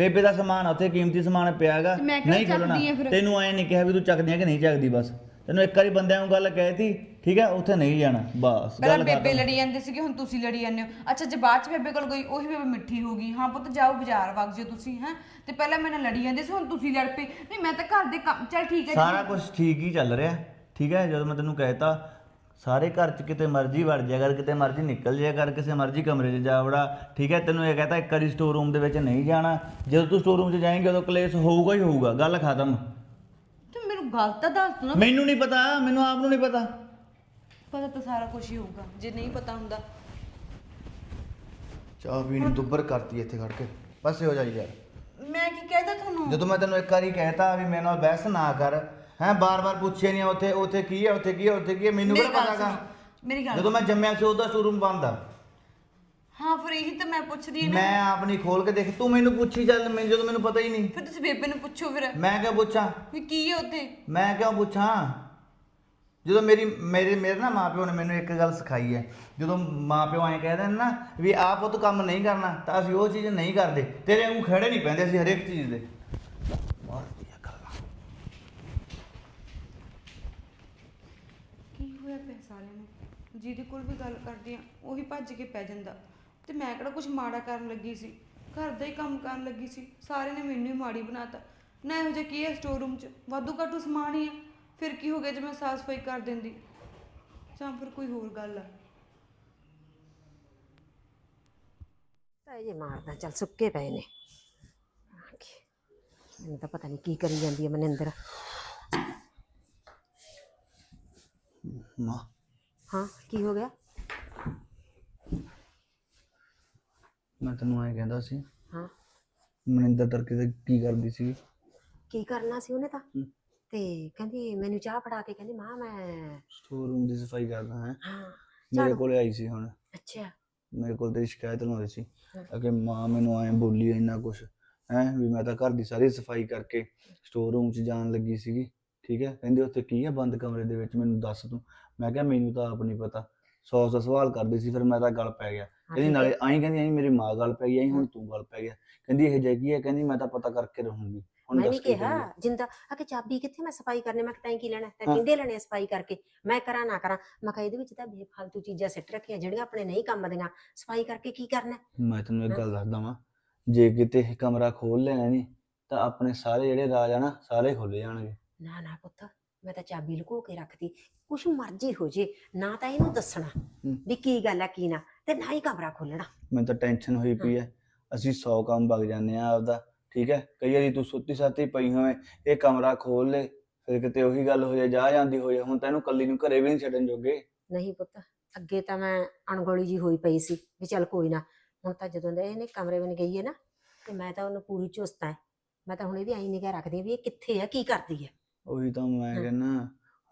[SPEAKER 3] ਬੇਬੇ ਦਾ ਸਮਾਨ ਆ ਉੱਥੇ ਕੀਮਤੀ ਸਮਾਨ
[SPEAKER 1] ਮੈਂ ਕਿਉਂ
[SPEAKER 3] ਨਹੀਂ ਖੋਲਣਾ
[SPEAKER 1] ਚੱਕਦੀ ਫਿਰ?
[SPEAKER 3] ਤੈਨੂੰ ਐ ਨਹੀਂ ਕਿਹਾ ਵੀ ਤੂੰ ਚੱਕਦੀ ਆ ਕਿ ਨਹੀਂ ਚੱਕਦੀ ਬਸ। ਤੈਨੂੰ ਇੱਕ ਵਾਰੀ ਬੰਦਿਆਂ ਨੂੰ ਗੱਲ ਕਹਿਤੀ ਠੀਕ ਹੈ ਉੱਥੇ ਨਹੀਂ ਜਾਣਾ। ਬਸ
[SPEAKER 1] ਪਹਿਲਾਂ
[SPEAKER 3] ਗੱਲ
[SPEAKER 1] ਬੇਬੇ
[SPEAKER 3] ਖਤਮ।
[SPEAKER 1] ਲੜੀ ਜਾਂਦੇ ਸੀਗੇ ਹੁਣ ਤੁਸੀਂ ਲੜੀ ਜਾਂਦੇ ਹੋ। ਅੱਛਾ ਜੇ ਬਾਅਦ ਚ ਬੇਬੇ ਕੋਲ ਗਈ ਉਹੀ ਬੇਬੇ ਮਿੱਠੀ ਹੋ ਗਈ। ਹਾਂ ਪੁੱਤ ਜਾਓ ਬਾਜ਼ਾਰ ਵਗ ਜਿਓ ਤੁਸੀਂ ਹੈ। ਤੇ ਪਹਿਲਾਂ ਮੇਰੇ ਨਾਲ ਲੜੀ ਜਾਂਦੇ ਸੀ ਹੁਣ ਤੁਸੀਂ ਲੜ ਪਏ। ਨਹੀਂ ਮੈਂ ਤਾਂ ਘਰ ਦੇ ਕੰਮ ਚੱਲ ਠੀਕ ਹੈ ਜੀ।
[SPEAKER 3] ਸਾਰਾ ਕੁਝ ਠੀਕ ਹੀ ਚੱਲ ਰਿਹਾ। ਠੀਕ ਹੈ ਜਦੋਂ ਮੈਂ ਤੈਨੂੰ ਕਹਿਤਾ ਸਾਰੇ ਘਰ 'ਚ ਕਿਤੇ ਮਰਜ਼ੀ ਵੜ ਜਾ ਕਰ ਕਿਤੇ ਮਰਜ਼ੀ ਨਿਕਲ ਜਾ ਕਰ ਕਿਸੇ ਮਰਜ਼ੀ ਕਮਰੇ 'ਚ ਜਾ ਵੜਾ। ਠੀਕ ਹੈ ਤੈਨੂੰ ਇਹ ਕਹਤਾ ਇੱਕ ਵਾਰੀ ਸਟੋਰ ਰੂਮ ਦੇ ਵਿੱਚ ਨਹੀਂ ਜਾਣਾ। ਜਦੋਂ ਤੂੰ ਸਟੋਰ ਰੂਮ 'ਚ ਜਾਏਂਗੇ ਉਦੋਂ ਕਲੇਸ਼ ਹੋਊਗਾ ਹੀ ਹੋਊਗਾ। ਗੱਲ ਖਤਮ।
[SPEAKER 1] ਤੂੰ ਮੈਨੂੰ ਗੱਲ ਤਾਂ ਦੱਸ ਦੋ ਨਾ।
[SPEAKER 3] ਮੈਨੂੰ ਨਹੀਂ ਪਤਾ ਮੈਨੂੰ ਆਪ ਨੂੰ ਨਹੀਂ ਪਤਾ।
[SPEAKER 1] ਪਤਾ ਤਾਂ ਸਾਰਾ ਕੁਝ ਹੀ ਹੋਊਗਾ ਜੇ ਨਹੀਂ ਪਤਾ ਹੁੰਦਾ।
[SPEAKER 3] ਚਾਹ ਵੀ ਨਹੀਂ ਦੁੱਬਰ ਕਰਤੀ ਇੱਥੇ ਖੜ ਕੇ। ਬਸ ਹੋ ਜਾਈ ਯਾਰ।
[SPEAKER 1] ਮੈਂ ਕੀ ਕਹਿਦਾ ਤੁਹਾਨੂੰ?
[SPEAKER 3] ਜਦੋਂ ਮੈਂ ਤੈਨੂੰ ਇੱਕ ਵਾਰੀ ਕਹਿਤਾ ਵੀ ਮੇਰੇ ਨਾਲ ਬਹਿਸ ਨਾ ਕਰ ਹੈ ਬਾਰ-ਬਾਰ ਪੁੱਛੇ ਨਹੀਂ ਉੱਥੇ ਉੱਥੇ ਕੀ ਹੈ ਉੱਥੇ ਕੀ ਹੈ ਉੱਥੇ ਕੀ ਹੈ ਮੈਨੂੰ
[SPEAKER 1] ਮੇਰੀ
[SPEAKER 3] ਕਿਹੜਾ
[SPEAKER 1] ਗੱਲ
[SPEAKER 3] ਪਤਾਗਾ
[SPEAKER 1] ਸੁਣੋ, ਮੇਰੀ ਗੱਲ
[SPEAKER 3] ਜਦੋਂ ਮੈਂ ਜੰਮਿਆ ਸੀ ਉਹਦਾ ਸ਼ੋਰੂਮ ਬੰਦ ਆ।
[SPEAKER 1] ਹਾਂ ਫਿਰ ਇਹੀ ਤਾਂ ਮੈਂ ਪੁੱਛਦੀ ਹਾਂ ਨਾ।
[SPEAKER 3] ਮੈਂ ਆਪ ਨਹੀਂ ਖੋਲ ਕੇ ਦੇਖ ਤੂੰ ਮੈਨੂੰ ਪੁੱਛੀ ਚੱਲ ਮੈਨੂੰ ਜਦੋਂ ਮੈਨੂੰ ਪਤਾ ਹੀ ਨਹੀਂ
[SPEAKER 1] ਫਿਰ ਤੁਸੀਂ ਬੇਬੇ ਨੂੰ ਪੁੱਛੋ ਫਿਰ।
[SPEAKER 3] ਮੈਂ ਕਿਉਂ ਪੁੱਛਾਂ?
[SPEAKER 1] ਵੀ ਕੀ ਹੈ ਉੱਥੇ?
[SPEAKER 3] ਮੈਂ ਕਿਉਂ ਪੁੱਛਾਂ? ਜਦੋਂ ਮੇਰੀ ਮੇਰੇ ਮੇਰੇ ਨਾ ਮਾਪਿਓ ਨੇ ਮੈਨੂੰ ਇੱਕ ਗੱਲ ਸਿਖਾਈ ਹੈ। ਜਦੋਂ ਮਾਪਿਓ ਐਂ ਕਹਿੰਦੇ ਨੇ ਨਾ ਵੀ ਆਪ ਉਹ ਤੋਂ ਕੰਮ ਨਹੀਂ ਕਰਨਾ ਤਾਂ ਅਸੀਂ ਉਹ ਚੀਜ਼ ਨਹੀਂ ਕਰਦੇ। ਤੇਰੇ ਵਾਂਗੂ ਖੜੇ ਨਹੀਂ ਪੈਂਦੇ ਅਸੀਂ ਹਰੇਕ ਚੀਜ਼ ਦੇ ਮਾਰਦੀ ਆ ਗੱਲਾਂ
[SPEAKER 1] ਕੀ ਹੋਇਆ ਪਿਆ ਸਾਰਿਆਂ ਨੂੰ ਜਿਹਦੇ ਕੋਲ ਵੀ ਗੱਲ ਕਰਦੀ ਆ ਉਹੀ ਭੱਜ ਕੇ ਪੈ ਜਾਂਦਾ। ਤੇ ਮੈਂ ਕਿਹੜਾ ਕੁਝ ਮਾੜਾ ਕਰਨ ਲੱਗੀ ਸੀ? ਘਰ ਦਾ ਹੀ ਕੰਮ ਕਰਨ ਲੱਗੀ ਸੀ। ਸਾਰੇ ਨੇ ਮੈਨੂੰ ਹੀ ਮਾੜੀ ਬਣਾਤਾ। ਨਾ ਇਹੋ ਜਿਹਾ ਕੀ ਹੈ ਸਟੋਰ ਰੂਮ 'ਚ? ਵਾਧੂ ਘਾਟੂ ਸਮਾਨ ਹੀ ਆ। ਫਿਰ ਕੀ ਹੋ ਗਿਆ ਜੇ ਮੈਂ ਸਾਫ਼ ਸਫ਼ਾਈ ਕਰ ਦਿੰਦੀ? ਜਾਂ ਫਿਰ ਕੋਈ ਹੋਰ ਗੱਲ ਆ?
[SPEAKER 2] ਤਾਂ ਇਹ ਜੇ ਮਾਰਦਾ ਚੱਲ ਸੁੱਕੇ ਪਏ ਨੇ। ਮੈਨੂੰ ਤਾਂ ਪਤਾ ਨਹੀਂ ਕੀ ਕਰੀ ਜਾਂਦੀ ਹੈ ਮਨਿੰਦਰ।
[SPEAKER 3] ਮਾਂ
[SPEAKER 2] ਹਾਂ ਕੀ ਹੋ ਗਿਆ?
[SPEAKER 3] ਮੈਂ ਤੈਨੂੰ ਐਂ ਕਹਿੰਦਾ ਸੀ
[SPEAKER 2] ਹਾਂ।
[SPEAKER 3] ਮਨਿੰਦਰ ਤੜਕੇ ਤੇ ਕੀ ਕਰਦੀ ਸੀ?
[SPEAKER 2] ਕੀ ਕਰਨਾ ਸੀ ਉਹਨੇ ਤਾਂ? ਤੇ ਕਹਿੰਦੀ ਮੈਨੂੰ ਚਾਹ ਫੜਾ ਕੇ ਕਹਿੰਦੀ ਮਾਂ ਮੈਂ
[SPEAKER 3] ਸਟੋਰ ਰੂਮ ਦੀ ਸਫ਼ਾਈ ਕਰਦਾ ਹੈ।
[SPEAKER 2] ਹਾਂ
[SPEAKER 3] ਮੇਰੇ
[SPEAKER 2] ਝਾੜੂ।
[SPEAKER 3] ਕੋਲੇ ਆਈ ਸੀ ਹੁਣ।
[SPEAKER 2] ਅੱਛਾ।
[SPEAKER 3] ਮੇਰੇ ਕੋਲ ਤੇਰੀ ਸ਼ਿਕਾਇਤ ਲਾਉਂਦੀ ਸੀ ਕਿ ਮਾਂ ਮੈਨੂੰ ਐਂ ਬੋਲੀ ਇੰਨਾ ਕੁਛ ਹੈ ਵੀ ਮੈਂ ਤਾਂ ਘਰ ਦੀ ਸਾਰੀ ਸਫ਼ਾਈ ਕਰਕੇ ਸਟੋਰ ਰੂਮ 'ਚ ਜਾਣ ਲੱਗੀ ਸੀਗੀ ਠੀਕ ਹੈ ਕਹਿੰਦੇ ਉੱਥੇ ਕੀ ਹੈ ਬੰਦ ਕਮਰੇ ਦੇ ਵਿੱਚ ਮੈਨੂੰ ਦੱਸ ਤੂੰ। ਮੈਂ ਕਿਹਾ ਮੈਨੂੰ ਤਾਂ ਆਪ ਨਹੀਂ ਪਤਾ। ਸੌ ਸੌ ਸਵਾਲ ਕਰਦੀ ਸੀ ਫਿਰ ਮੈਂ ਤਾਂ ਗੱਲ ਪੈ ਗਿਆ। ਕਹਿੰਦੀ ਨਾਲੇ। ਆਈ ਕਹਿੰਦੀ ਆਈ ਮੇਰੀ ਮਾਂ ਗੱਲ ਪੈ ਗਈ ਆਈ ਹੁਣ ਤੂੰ ਗੱਲ ਪੈ ਗਿਆ। ਕਹਿੰਦੀ ਇਹ ਜਗੀ ਹੈ ਕਹਿੰਦੀ ਮੈਂ ਤਾਂ ਪਤਾ ਕਰਕੇ ਰਹੂੰਗੀ। ਹੁਣ
[SPEAKER 2] ਮੈਂ
[SPEAKER 3] ਦੱਸ ਕੀ
[SPEAKER 2] ਕਿਹਾ? ਜਿੰਦਾ ਆ ਕਿ ਚਾਬੀ ਕਿੱਥੇ ਮੈਂ ਸਫ਼ਾਈ ਕਰਨੇ ਮੈਂ ਤੈਂ ਕੀ ਲੈਣਾ ਤੈਂ
[SPEAKER 3] ਹਾਂ।
[SPEAKER 2] ਲੈਣੇ ਆ ਸਫ਼ਾਈ ਕਰਕੇ। ਮੈਂ ਕਰਾਂ ਨਾ ਕਰਾਂ। ਮੈਂ ਕਿਹਾ ਇਹਦੇ ਵਿੱਚ ਤਾਂ ਬੇਫਾਲਤੂ ਚੀਜ਼ਾਂ ਸਿੱਟ ਰੱਖੀਆਂ ਜਿਹੜੀਆਂ ਆਪਣੇ ਨਹੀਂ ਕੰਮ ਦੀਆਂ। ਸਫ਼ਾਈ ਕਰਕੇ ਕੀ ਕਰਨਾ
[SPEAKER 3] ਮੈਂ ਤੈਨੂੰ ਇੱਕ ਗੱਲ ਦੱਸਦਾ ਵਾਂ। ਜੇ ਕਿਤੇ ਇਹ ਕਮਰਾ ਖੋਲ ਲੈਣਾ ਨਹੀਂ ਤਾਂ ਆਪਣੇ ਸਾਰੇ ਜਿਹੜੇ ਰਾਜ ਆ ਨਾ ਸਾਰੇ ਖੁੱਲ ਜਾਣਗੇ।
[SPEAKER 2] ਨਾ ਨਾ ਪੁੱਤ। ਮੈਂ ਤਾਂ ਚਾਬੀ ਲੁਕੋ ਕੇ ਰੱਖਦੀ ਕੁਛ ਮਰਜ਼ੀ ਹੋ ਜੇ ਨਾ ਤਾਂ ਇਹਨੂੰ ਦੱਸਣਾ ਵੀ ਕੀ ਗੱਲ ਆ ਕੀ ਨਾ ਤੇ ਨਾ ਹੀ ਕਮਰਾ ਖੋਲਣਾ
[SPEAKER 3] ਮੈਨੂੰ ਤਾਂ ਟੈਨਸ਼ਨ ਹੋਈ ਪਈ ਐ ਅਸੀਂ 100 ਕੰਮ ਵਗ ਜਾਂਦੇ ਆ ਆਪਦਾ ਠੀਕ ਹੈ? ਕਈ ਵਾਰੀ ਤੂੰ ਸੁੱਤੀ ਸਾਤੀ ਪਈ ਹੋਵੇਂ ਇਹ ਕਮਰਾ ਖੋਲ ਲੈ ਫਿਰ ਕਿਤੇ ਉਹੀ ਗੱਲ ਹੋ ਜਾ ਜਾਂਦੀ ਹੋ ਜਾਏ ਹੁਣ ਤੈਨੂੰ ਕੱਲੀ ਨੂੰ ਘਰੇ ਵੀ ਨਹੀਂ ਛੱਡਣ ਜੋਗੇ।
[SPEAKER 2] ਨਹੀਂ ਪੁੱਤ ਅੱਗੇ ਤਾਂ ਮੈਂ ਅਣਗੋਲੀ ਜੀ ਹੋਈ ਪਈ ਸੀ ਵੀ ਚੱਲ ਕੋਈ ਨਾ ਹੁਣ ਤਾਂ ਜਦੋਂ ਦੇ ਇਹਨੇ ਕਮਰੇ ਵਿੱਚ ਗਈ ਹੈ ਨਾ ਤੇ ਮੈਂ ਤਾਂ ਉਹਨੂੰ ਪੂਰੀ ਚੁਸਤ ਹੈ। ਮੈਂ ਤਾਂ ਹੁਣ ਇਹਦੀ ਆਈ ਨਿਗਾਹ ਰੱਖਦੀ ਵੀ ਇਹ ਕਿੱਥੇ ਆ ਕੀ ਕਰਦੀ ਹੈ।
[SPEAKER 3] ਉਹੀ ਤਾਂ ਮੈਂ। ਕਹਿੰਦਾ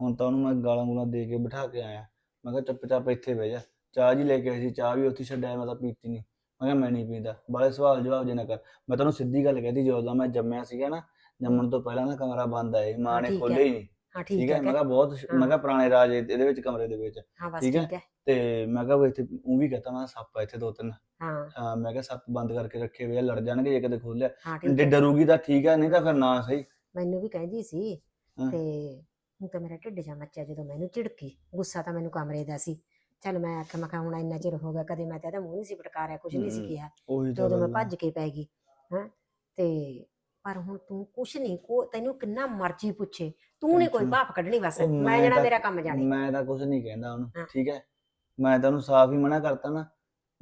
[SPEAKER 3] ਹੁਣ ਤਾਂ ਉਹਨੂੰ ਮੈਂ ਗਾਲਾਂ ਗੂਲਾਂ ਦੇ ਕੇ ਬਿਠਾ ਕੇ ਆਇਆ। ਮੈਂ ਕਿਹਾ ਚੁੱਪ ਚਾਪ ਇੱਥੇ ਬਹਿ ਜਾ। ਚਾਹ ਜੀ ਲੈ ਕੇ ਆਈ ਸੀ ਚਾਹ ਵੀ ਉੱਥੇ ਛੱਡਿਆ ਮੈਂ ਤਾਂ ਪੀਤੀ ਨਹੀਂ। ਮੈਂ ਕਿਹਾ ਮੈਂ ਨਹੀਂ ਪੀਂਦਾ। ਬਾਲੇ ਸਵਾਲ ਜਵਾਬ ਜੇ ਨਾ ਕਰ। ਮੈਂ ਤੈਨੂੰ ਸਿੱਧੀ ਗੱਲ ਕਹਿਤੀ ਜਦੋਂ ਦਾ ਮੈਂ ਜੰਮਿਆ ਸੀਗਾ ਨਾ ਜੰਮਣ ਤੋਂ ਪਹਿਲਾਂ ਨਾ ਕਮਰਾ ਬੰਦ ਆਏ ਮਾਂ ਨੇ
[SPEAKER 2] ਠੀਕ ਹੈ।
[SPEAKER 3] ਨਹੀਂ।
[SPEAKER 2] ਹਾਂ
[SPEAKER 3] ਠੀਕ
[SPEAKER 2] ਠੀਕ
[SPEAKER 3] ਹੈ ਮੈਂ ਕਿਹਾ ਬਹੁਤ ਮੈਂ ਕਿਹਾ ਪੁਰਾਣੇ ਰਾਜ ਇਹ- ਇਹਦੇ ਵਿੱਚ ਕਮਰੇ ਦੇ ਵਿੱਚ।
[SPEAKER 2] ਹਾਂ ਬਸ
[SPEAKER 3] ਠੀਕ ਹੈ।
[SPEAKER 2] ਠੀਕ ਹੈ।
[SPEAKER 3] ਤੇ ਮੈਂ ਕਿਹਾ ਵੀ ਇੱਥੇ ਉਹ ਵੀ ਕਹਤਾ ਮੈਂ ਕਿਹਾ ਸੱਪ ਆ ਇੱਥੇ ਦੋ ਤਿੰਨ।
[SPEAKER 2] ਹਾਂ।
[SPEAKER 3] ਹਾਂ ਮੈਂ ਕਿਹਾ ਸੱਪ ਬੰਦ ਕਰਕੇ ਰੱਖੇ ਹੋਏ ਆ ਲੜ ਜਾਣਗੇ ਜੇ ਕਦੇ ਖੋਲਿਆ
[SPEAKER 2] ਹਾਂ ਠੀਕ
[SPEAKER 3] ਜੇ
[SPEAKER 2] ਹੈ।
[SPEAKER 3] ਡਰੂਗੀ ਤਾਂ ਠੀਕ ਹੈ ਨਹੀਂ ਤਾਂ ਫਿਰ ਨਾ ਸਹੀ।
[SPEAKER 2] ਮੈਨੂੰ ਵੀ ਕਹਿੰਦੀ ਸੀ। ਤੇ ਹੁਣ ਤਾਂ ਮੇਰਾ ਢਿੱਡ ਜਾ ਮੱਚਿਆ ਜਦੋਂ ਮੈਨੂੰ ਝਿੜਕੀ। ਗੁੱਸਾ ਤਾਂ ਮੈਨੂੰ ਕਮਰੇ ਦਾ ਸੀ। ਚੱਲ ਮੈਂ ਆਖਿਆ ਮੈਂ ਕਿਹਾ ਹੁਣ ਇੰਨਾ ਚਿਰ ਹੋ ਗਿਆ ਕਦੇ ਮੈਂ ਤਾਂ ਇਹਦਾ ਮੂੰਹ ਨਹੀਂ ਸੀ ਪਟਕਾਰਿਆ ਕੁਝ ਨਹੀਂ ਸੀ। ਕਿਹਾ।
[SPEAKER 3] ਉਹੀ
[SPEAKER 2] ਤੇ
[SPEAKER 3] ਤਾਂ
[SPEAKER 2] ਉਦੋਂ ਮੈਂ। ਭੱਜ ਕੇ ਪੈ ਗਈ ਹਾਂ। ਤੇ ਪਰ ਹੁਣ ਤੂੰ ਕੁਛ ਨਹੀਂ ਕੋ ਤੈਨੂੰ ਕਿੰਨਾ ਮਰਜ਼ੀ ਪੁੱਛੇ। ਤੂੰ ਨਹੀਂ ਕੋਈ। ਭਾਪ ਕੱਢਣੀ ਬਸ। ਮੈਂ
[SPEAKER 3] ਤਾਂ-
[SPEAKER 2] ਮੇਰਾ ਕੰਮ ਜਾਣੇ।
[SPEAKER 3] ਮੈਂ ਤਾਂ ਕੁਝ ਨਹੀਂ ਕਹਿੰਦਾ ਉਹਨੂੰ। ਠੀਕ ਹੈ? ਮੈਂ ਤੈਨੂੰ ਸਾਫ਼ ਹੀ ਮਨਾ ਕਰਤਾ ਨਾ।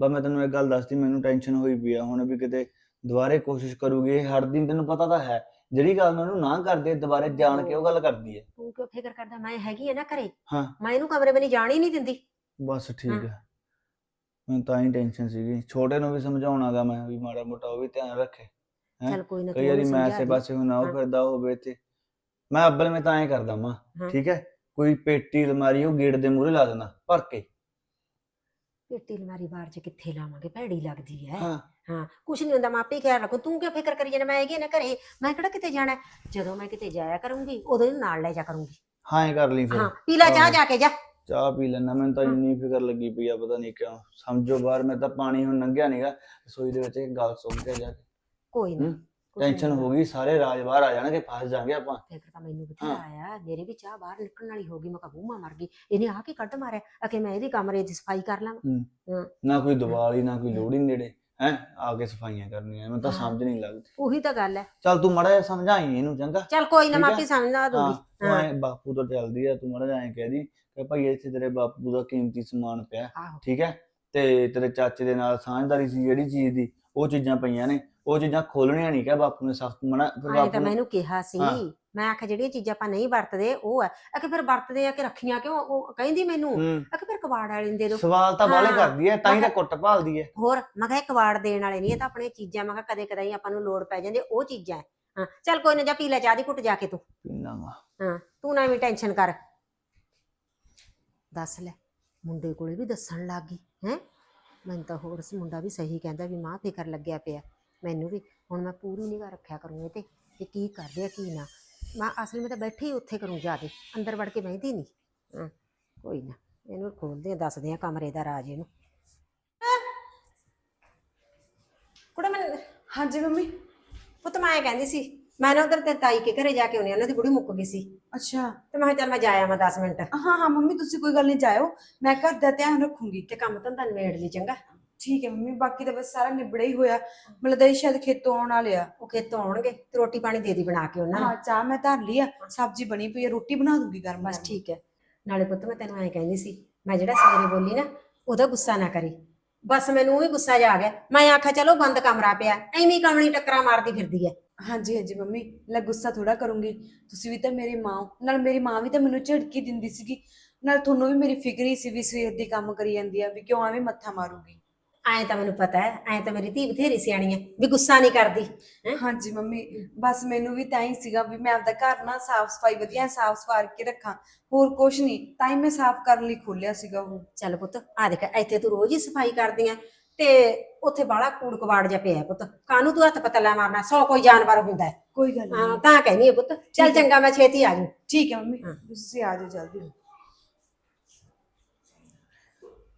[SPEAKER 3] ਬਸ ਮੈਂ ਤੈਨੂੰ ਇੱਕ ਗੱਲ ਦੱਸਤੀ ਮੈਨੂੰ ਟੈਨਸ਼ਨ ਹੋਈ ਪਈ ਆ। ਹੁਣ ਵੀ ਕਿਤੇ ਦੁਬਾਰੇ ਕੋਸ਼ਿਸ਼ ਕਰੂਗੀ ਹਰ ਦਿਨ ਤੈਨੂੰ ਪਤਾ ਤਾਂ ਹੈ। ਜਿਹੜੀ ਗੱਲ ਉਹਨੂੰ ਨਾ ਕਰਦੇ ਦੁਬਾਰੇ ਜਾਣ ਕੇ ਉਹ ਗੱਲ ਕਰਦੀ ਹੈ
[SPEAKER 2] ਤੂੰ ਕਿਉਂ ਫਿਕਰ ਕਰਦਾ ਮੈਂ ਹੈਗੀ ਆ ਨਾ ਘਰੇ
[SPEAKER 3] ਹਾਂ।
[SPEAKER 2] ਮੈਂ ਇਹਨੂੰ ਕਮਰੇ ਵਿੱਚ ਜਾਣ ਹੀ ਨਹੀਂ ਦਿੰਦੀ
[SPEAKER 3] ਬਸ ਠੀਕ
[SPEAKER 2] ਹਾਂ।
[SPEAKER 3] ਹੈ ਮੈਨੂੰ ਤਾਂ ਹੀ ਟੈਨਸ਼ਨ ਸੀਗੀ ਛੋਟੇ ਨੂੰ ਵੀ ਸਮਝਾਉਣਾਗਾ ਮੈਂ ਵੀ ਮਾੜਾ ਮੋਟਾ ਉਹ ਵੀ ਧਿਆਨ ਰੱਖੇ ਹੈਂ?
[SPEAKER 2] ਚੱਲ ਕੋਈ ਨਾ
[SPEAKER 3] ਕਈ ਵਾਰੀ
[SPEAKER 2] ਉਹਨੂੰ
[SPEAKER 3] ਮੈਂ
[SPEAKER 2] ਸਮਝਾ
[SPEAKER 3] ਆਸੇ
[SPEAKER 2] ਦੀ।
[SPEAKER 3] ਪਾਸੇ ਹੁਣ ਉਹ
[SPEAKER 2] ਹਾਂ।
[SPEAKER 3] ਫਿਰਦਾ ਹੋਵੇ ਤੇ ਮੈਂ ਅੱਬਲ ਮੈਂ ਤਾਂ ਐਂ ਕਰਦਾ ਮਾਂ
[SPEAKER 2] ਹਾਂ।
[SPEAKER 3] ਠੀਕ ਹੈ ਕੋਈ ਪੇਟੀ ਅਲਮਾਰੀ ਉਹ ਗੇਟ ਦੇ ਮੂਹਰੇ ਲਾ ਦੇਣਾ ਭਰ ਕੇ
[SPEAKER 2] ਪੇਟੀ ਅਲਮਾਰੀ ਬਾਹਰ ਚ ਕਿੱਥੇ ਲਾਵਾਂਗੇ ਭੈੜੀ ਲੱਗਦੀ ਹੈ
[SPEAKER 3] ਹਾਂ
[SPEAKER 2] ਹਾਂ ਕੁਛ ਨਹੀਂ ਹੁੰਦਾ ਮਾਪੇ ਖਿਆਲ ਰੱਖੋ ਤੂੰ ਕਿਉਂ ਫਿਕਰ ਕਰੀ ਜਾਣਾ ਮੈਂ ਹੈਗੀ ਨਾ ਘਰੇ। ਮੈਂ ਕਿਹੜਾ ਕਿਤੇ ਜਾਣਾ ਹੈ? ਜਦੋਂ ਮੈਂ ਕਿਤੇ ਜਾਇਆ ਕਰੂੰਗੀ ਉਦੋਂ ਇਹਨੂੰ ਨਾਲ ਲੈ ਜਾ ਕਰੂੰਗੀ।
[SPEAKER 3] ਹਾਂ ਐਂ ਕਰ ਲਈ ਫਿਰ।
[SPEAKER 2] ਹਾਂ ਪੀ ਲੈ ਚਾਹ। ਜਾ ਕੇ ਜਾ।
[SPEAKER 3] ਚਾਹ ਪੀ ਲੈਣਾ ਮੈਨੂੰ ਤਾਂ। ਇੰਨੀ ਫਿਕਰ ਲੱਗੀ ਪਈ ਆ ਪਤਾ ਨਹੀਂ ਕਿਉਂ। ਸਮਝੋ ਬਾਹਰ ਮੈਂ ਤਾਂ ਪਾਣੀ ਹੁਣ ਲੰਘਿਆ ਨਹੀਂਗਾ ਰਸੋਈ ਦੇ ਵਿੱਚ ਇੱਕ ਗੱਲ ਸੁਣ ਕੇ ਜਾ ਕੇ।
[SPEAKER 2] ਕੋਈ ਨਾ
[SPEAKER 3] ਹੂੰ, ਟੈਨਸ਼ਨ ਹੋ ਗਈ ਸਾਰੇ ਰਾਜ ਬਾਹਰ ਆ ਜਾਣਗੇ ਫਸ ਜਾਾਂਗੇ ਆਪਾਂ।
[SPEAKER 2] ਫਿਕਰ ਤਾਂ ਮੈਨੂੰ ਬਥੇਰਾ ਆਇਆ। ਮੇਰੇ ਵੀ ਚਾਹ ਬਾਹਰ ਨਿਕਲਣ ਵਾਲੀ ਹੋ ਗਈ ਮੈਂ ਕਹੂੰ ਮਰ ਗਈ। ਇਹਨੇ ਆ ਕੇ ਕੱਢ ਮਾਰਿਆ। ਅਕੇ ਮੈਂ ਇਹਦੀ ਕਮਰੇ ਦੀ ਸਫ਼ਾਈ ਕਰ ਲਾਂ
[SPEAKER 3] ਨਾ ਕੋਈ ਦੀਵਾਲੀ ਨਾ ਕੋਈ ਲੋਹੜੀ ਨੇੜੇ। ਹੈ? ਆ ਕੇ ਸਫਾਈਆਂ ਕਰਨੀਆਂ ਮੈਨੂੰ ਤਾਂ। ਸਮਝ ਨਹੀਂ ਲੱਗਦੀ।
[SPEAKER 2] ਉਹੀ ਤਾਂ ਗੱਲ ਹੈ।
[SPEAKER 3] ਚੱਲ ਤੂੰ ਮੜਾ ਸਮਝਾਈ ਇਹਨੂੰ ਚੰਗਾ।
[SPEAKER 2] ਚੱਲ ਕੋਈ ਨਾ? ਮਾਪੀ ਸਮਝਾ ਦੂੰਗੀ। ਹਾਂ।
[SPEAKER 3] ਬਾਪੂ ਤੋਂ ਚੱਲਦੀ ਆ ਤੂੰ ਮੜਾ ਐਂ ਕਹਿ ਦੀ ਕਿ ਭਾਈ ਇੱਥੇ ਤੇਰੇ ਬਾਪੂ ਦਾ ਕੀਮਤੀ ਸਮਾਨ ਪਿਆ। ਠੀਕ ਹੈ? ਤੇ ਤੇਰੇ ਚਾਚੇ ਦੇ ਨਾਲ ਸਾਂਝਦਾਰੀ ਸੀ ਜਿਹੜੀ ਚੀਜ਼ ਦੀ ਉਹ ਚੀਜ਼ਾਂ ਪਈਆਂ ਨੇ। ਉਹ ਚੀਜ਼ਾਂ ਖੋਲਣੀਆਂ ਨਹੀਂ ਕਿਹਾ ਬਾਪੂ ਨੇ ਸਖਤ ਮਨਾ ਫਿਰ
[SPEAKER 2] ਐਂ
[SPEAKER 3] ਬਾਪੂ
[SPEAKER 2] ਤਾਂ
[SPEAKER 3] ਨੇ-
[SPEAKER 2] ਮੈਨੂੰ ਕਿਹਾ ਸੀ
[SPEAKER 3] ਹਾਂ।
[SPEAKER 2] ਮੈਂ ਆਖਿਆ ਜਿਹੜੀਆਂ ਚੀਜ਼ਾਂ ਆਪਾਂ ਨਹੀਂ ਵਰਤਦੇ ਉਹ ਹੈ ਅਕੇ ਫਿਰ ਵਰਤਦੇ ਆ ਕਿ ਰੱਖੀਆਂ ਕਿਉਂ? ਉਹ ਕਹਿੰਦੀ ਮੈਨੂੰ
[SPEAKER 3] ਹੂੰ।
[SPEAKER 2] ਅਕੇ ਫਿਰ ਕਬਾੜ ਵਾਲੇ ਨੂੰ ਦੇ ਦੋ
[SPEAKER 3] ਸਵਾਲ ਤਾਂ ਬਾਲੇ
[SPEAKER 2] ਹਾਂ।
[SPEAKER 3] ਕਰਦੀ ਹੈ ਤਾਂ ਹੀ
[SPEAKER 2] ਮੈਂ
[SPEAKER 3] ਤਾਂ ਕੁੱਟ ਭਾਲਦੀ ਹੈ।
[SPEAKER 2] ਹੋਰ ਮੈਂ ਕਿਹਾ ਇਹ ਕਬਾੜ ਦੇਣ ਵਾਲੇ ਨਹੀਂ ਇਹ ਤਾਂ ਆਪਣੀਆਂ ਚੀਜ਼ਾਂ ਮੈਂ ਕਿਹਾ ਕਦੇ ਕਦਾਈ ਆਪਾਂ ਨੂੰ ਲੋੜ ਪੈ ਜਾਂਦੀ ਉਹ ਚੀਜ਼ਾਂ ਹੈ। ਹਾਂ ਚੱਲ ਕੋਈ ਨਾ ਜਾ ਪੀ ਲੈ ਚਾਹ ਦੀ ਘੁੱਟ ਜਾ ਕੇ ਤੂੰ।
[SPEAKER 3] ਪੀਨਾ ਵਾ।
[SPEAKER 2] ਹਾਂ ਤੂੰ ਨਾ ਵੀ ਟੈਨਸ਼ਨ ਕਰ। ਦੱਸ ਲੈ ਮੁੰਡੇ ਕੋਲੇ ਵੀ ਦੱਸਣ ਲੱਗ ਗਈ ਹੈ? ਮੈਨੂੰ ਤਾਂ ਹੋਰ ਸੀ ਮੁੰਡਾ ਵੀ ਸਹੀ ਕਹਿੰਦਾ ਵੀ ਮਾਂ ਫਿਕਰ ਲੱਗਿਆ ਪਿਆ। ਮੈਨੂੰ ਵੀ ਹੁਣ ਮੈਂ ਪੂਰੀ ਨਿਗਾਹ ਰੱਖਿਆ ਕਰੂੰ ਇਹ ਤੇ ਕਿ ਕੀ ਕਰਦੇ ਆ ਕੀ ਨਾ। ਮੈਂ ਅਸਲ ਵਿੱਚ ਤਾਂ ਬੈਠੀ ਹੀ ਉੱਥੇ ਕਰੂੰ ਜਾ ਕੇ ਅੰਦਰ ਵੜ ਕੇ ਬਹਿੰਦੀ ਨਹੀਂ ਹਾਂ ਕੋਈ ਨਾ ਇਹਨੂੰ ਖੋਲਦੇ ਆ ਦੱਸਦੇ ਆ ਕਮਰੇ ਦਾ ਰਾਜ ਇਹਨੂੰ। ਕੁੜਾ ਮੈਂ
[SPEAKER 1] ਹਾਂਜੀ ਮੰਮੀ।
[SPEAKER 2] ਪੁੱਤ ਮੈਂ ਐਂ ਕਹਿੰਦੀ ਸੀ ਮੈਂ ਨਾ ਉਧਰ ਤੇ ਤਾਈ ਕੇ ਘਰੇ ਜਾ ਕੇ ਆਉਣੀ ਉਹਨਾਂ ਦੀ ਬੁੜੀ ਮੁੱਕ ਗਈ ਸੀ।
[SPEAKER 1] ਅੱਛਾ।
[SPEAKER 2] ਤੇ ਮੈਂ ਕਿਹਾ ਚੱਲ ਮੈਂ ਜਾਇਆ ਮੈਂ 10 ਮਿੰਟ।
[SPEAKER 1] ਹਾਂ ਹਾਂ ਮੰਮੀ ਤੁਸੀਂ ਕੋਈ ਗੱਲ ਨਹੀਂ ਜਾਇਓ। ਮੈਂ ਘਰ ਦਾ ਧਿਆਨ ਰੱਖੂੰਗੀ
[SPEAKER 2] ਤੇ ਕੰਮ ਧੰਦਾ ਨਿਬੇੜ ਲਈ ਚੰਗਾ?
[SPEAKER 1] ਠੀਕ ਹੈ ਮੰਮੀ ਬਾਕੀ ਤਾਂ ਬਸ ਸਾਰਾ ਨਿਬੜਿਆ ਹੀ ਹੋਇਆ। ਮੈਨੂੰ ਲੱਗਦਾ ਇਹ ਸ਼ਾਇਦ ਖੇਤੋਂ ਆਉਣ ਵਾਲੇ ਆ।
[SPEAKER 2] ਉਹ ਖੇਤੋਂ ਆਉਣਗੇ ਤੇ ਰੋਟੀ ਪਾਣੀ ਦੇ ਦੀ ਬਣਾ ਕੇ ਉਹਨਾਂ ਨੂੰ।
[SPEAKER 1] ਹਾਂ ਚਾਹ ਮੈਂ ਧਰ ਲਈ ਆ ਸਬਜ਼ੀ ਬਣੀ ਪਈ ਆ ਰੋਟੀ ਬਣਾ ਦੂੰਗੀ ਗਰਮ
[SPEAKER 2] ਬਸ। ਠੀਕ ਹੈ। ਨਾਲੇ ਪੁੱਤ ਮੈਂ ਤੈਨੂੰ ਐਂ ਕਹਿੰਦੀ ਸੀ ਮੈਂ ਜਿਹੜਾ ਸਵੇਰੇ ਬੋਲੀ ਨਾ ਉਹਦਾ ਗੁੱਸਾ ਨਾ ਕਰੀ। ਬਸ ਮੈਨੂੰ ਉਹੀ ਗੁੱਸਾ ਜਾ ਆ ਗਿਆ। ਮੈਂ ਆਖਿਆ ਚਲੋ ਬੰਦ ਕਮਰਾ ਪਿਆ ਐਵੇਂ ਹੀ ਕਮਲੀ ਟੱਕਰਾਂ ਮਾਰਦੀ ਫਿਰਦੀ ਐ
[SPEAKER 1] ਹਾਂਜੀ ਹਾਂਜੀ ਮੰਮੀ ਲੈ ਗੁੱਸਾ ਥੋੜਾ ਕਰੂੰਗੀ। ਤੁਸੀਂ ਵੀ ਤਾਂ ਮੇਰੀ ਮਾਂ ਹੋ। ਨਾਲ ਮੇਰੀ ਮਾਂ ਵੀ ਤਾਂ ਮੈਨੂੰ ਝਿੜਕੀ ਦਿੰਦੀ ਸੀਗੀ। ਨਾਲ ਤੁਹਾਨੂੰ ਵੀ ਮੇਰੀ ਫਿਕਰ ਹੀ ਸੀ ਵੀ ਸਵੇਰ ਦੀ ਕੰਮ ਕਰੀ ਜਾਂਦੀ ਆ ਵੀ ਕਿਉਂ ਐਵੇਂ ਮੱਥਾ ਮਾਰੂਗੀ।
[SPEAKER 2] ਐਂ ਤਾਂ ਮੈਨੂੰ ਪਤਾ ਹੈ ਐਂ ਤਾਂ ਮੇਰੀ ਧੀ ਬਥੇਰੀ ਸਿਆਣੀ ਐ ਵੀ ਗੁੱਸਾ ਨਹੀਂ ਕਰਦੀ ਹੈਂ?
[SPEAKER 1] ਹਾਂਜੀ ਮੰਮੀ ਬਸ ਮੈਨੂੰ ਵੀ ਤਾਂ ਹੀ ਸੀਗਾ ਵੀ ਮੈਂ ਆਪਦਾ ਘਰ ਨਾ ਸਾਫ਼ ਸਫ਼ਾਈ ਵਧੀਆ ਸਾਫ਼ ਸਵਾਰ ਕੇ ਰੱਖਾਂ ਹੋਰ ਕੁਛ ਨਹੀਂ ਤਾਂ ਹੀ ਮੈਂ ਸਾਫ਼ ਕਰਨ ਲਈ ਖੋਲਿਆ ਸੀਗਾ ਉਹ
[SPEAKER 2] ਚੱਲ ਪੁੱਤ ਆ ਦੇਖ ਇੱਥੇ ਤੂੰ ਰੋਜ਼ ਹੀ ਸਫ਼ਾਈ ਕਰਦੀ ਐ ਤੇ ਉੱਥੇ ਬਾਹਲਾ ਕੂੜ ਕਵਾੜ ਜਾ ਪਿਆ ਪੁੱਤ ਕਾਨੂੰ ਤੂੰ ਹੱਥ ਪਤਲਾ ਮਾਰਨਾ ਸੌ ਕੋਈ ਜਾਨਵਰ ਹੁੰਦਾ ਹੈ
[SPEAKER 1] ਕੋਈ ਗੱਲ
[SPEAKER 2] ਹਾਂ ਤਾਂ ਕਹਿੰਦੀ ਐ ਪੁੱਤ ਚੱਲ
[SPEAKER 1] ਹੈ।
[SPEAKER 2] ਚੰਗਾ ਮੈਂ ਛੇਤੀ ਆ ਜੂ
[SPEAKER 1] ਠੀਕ ਹੈ ਮੰਮੀ
[SPEAKER 2] ਹਾਂ।
[SPEAKER 1] ਤੁਸੀਂ ਆ ਜਾਓ ਜਲਦੀ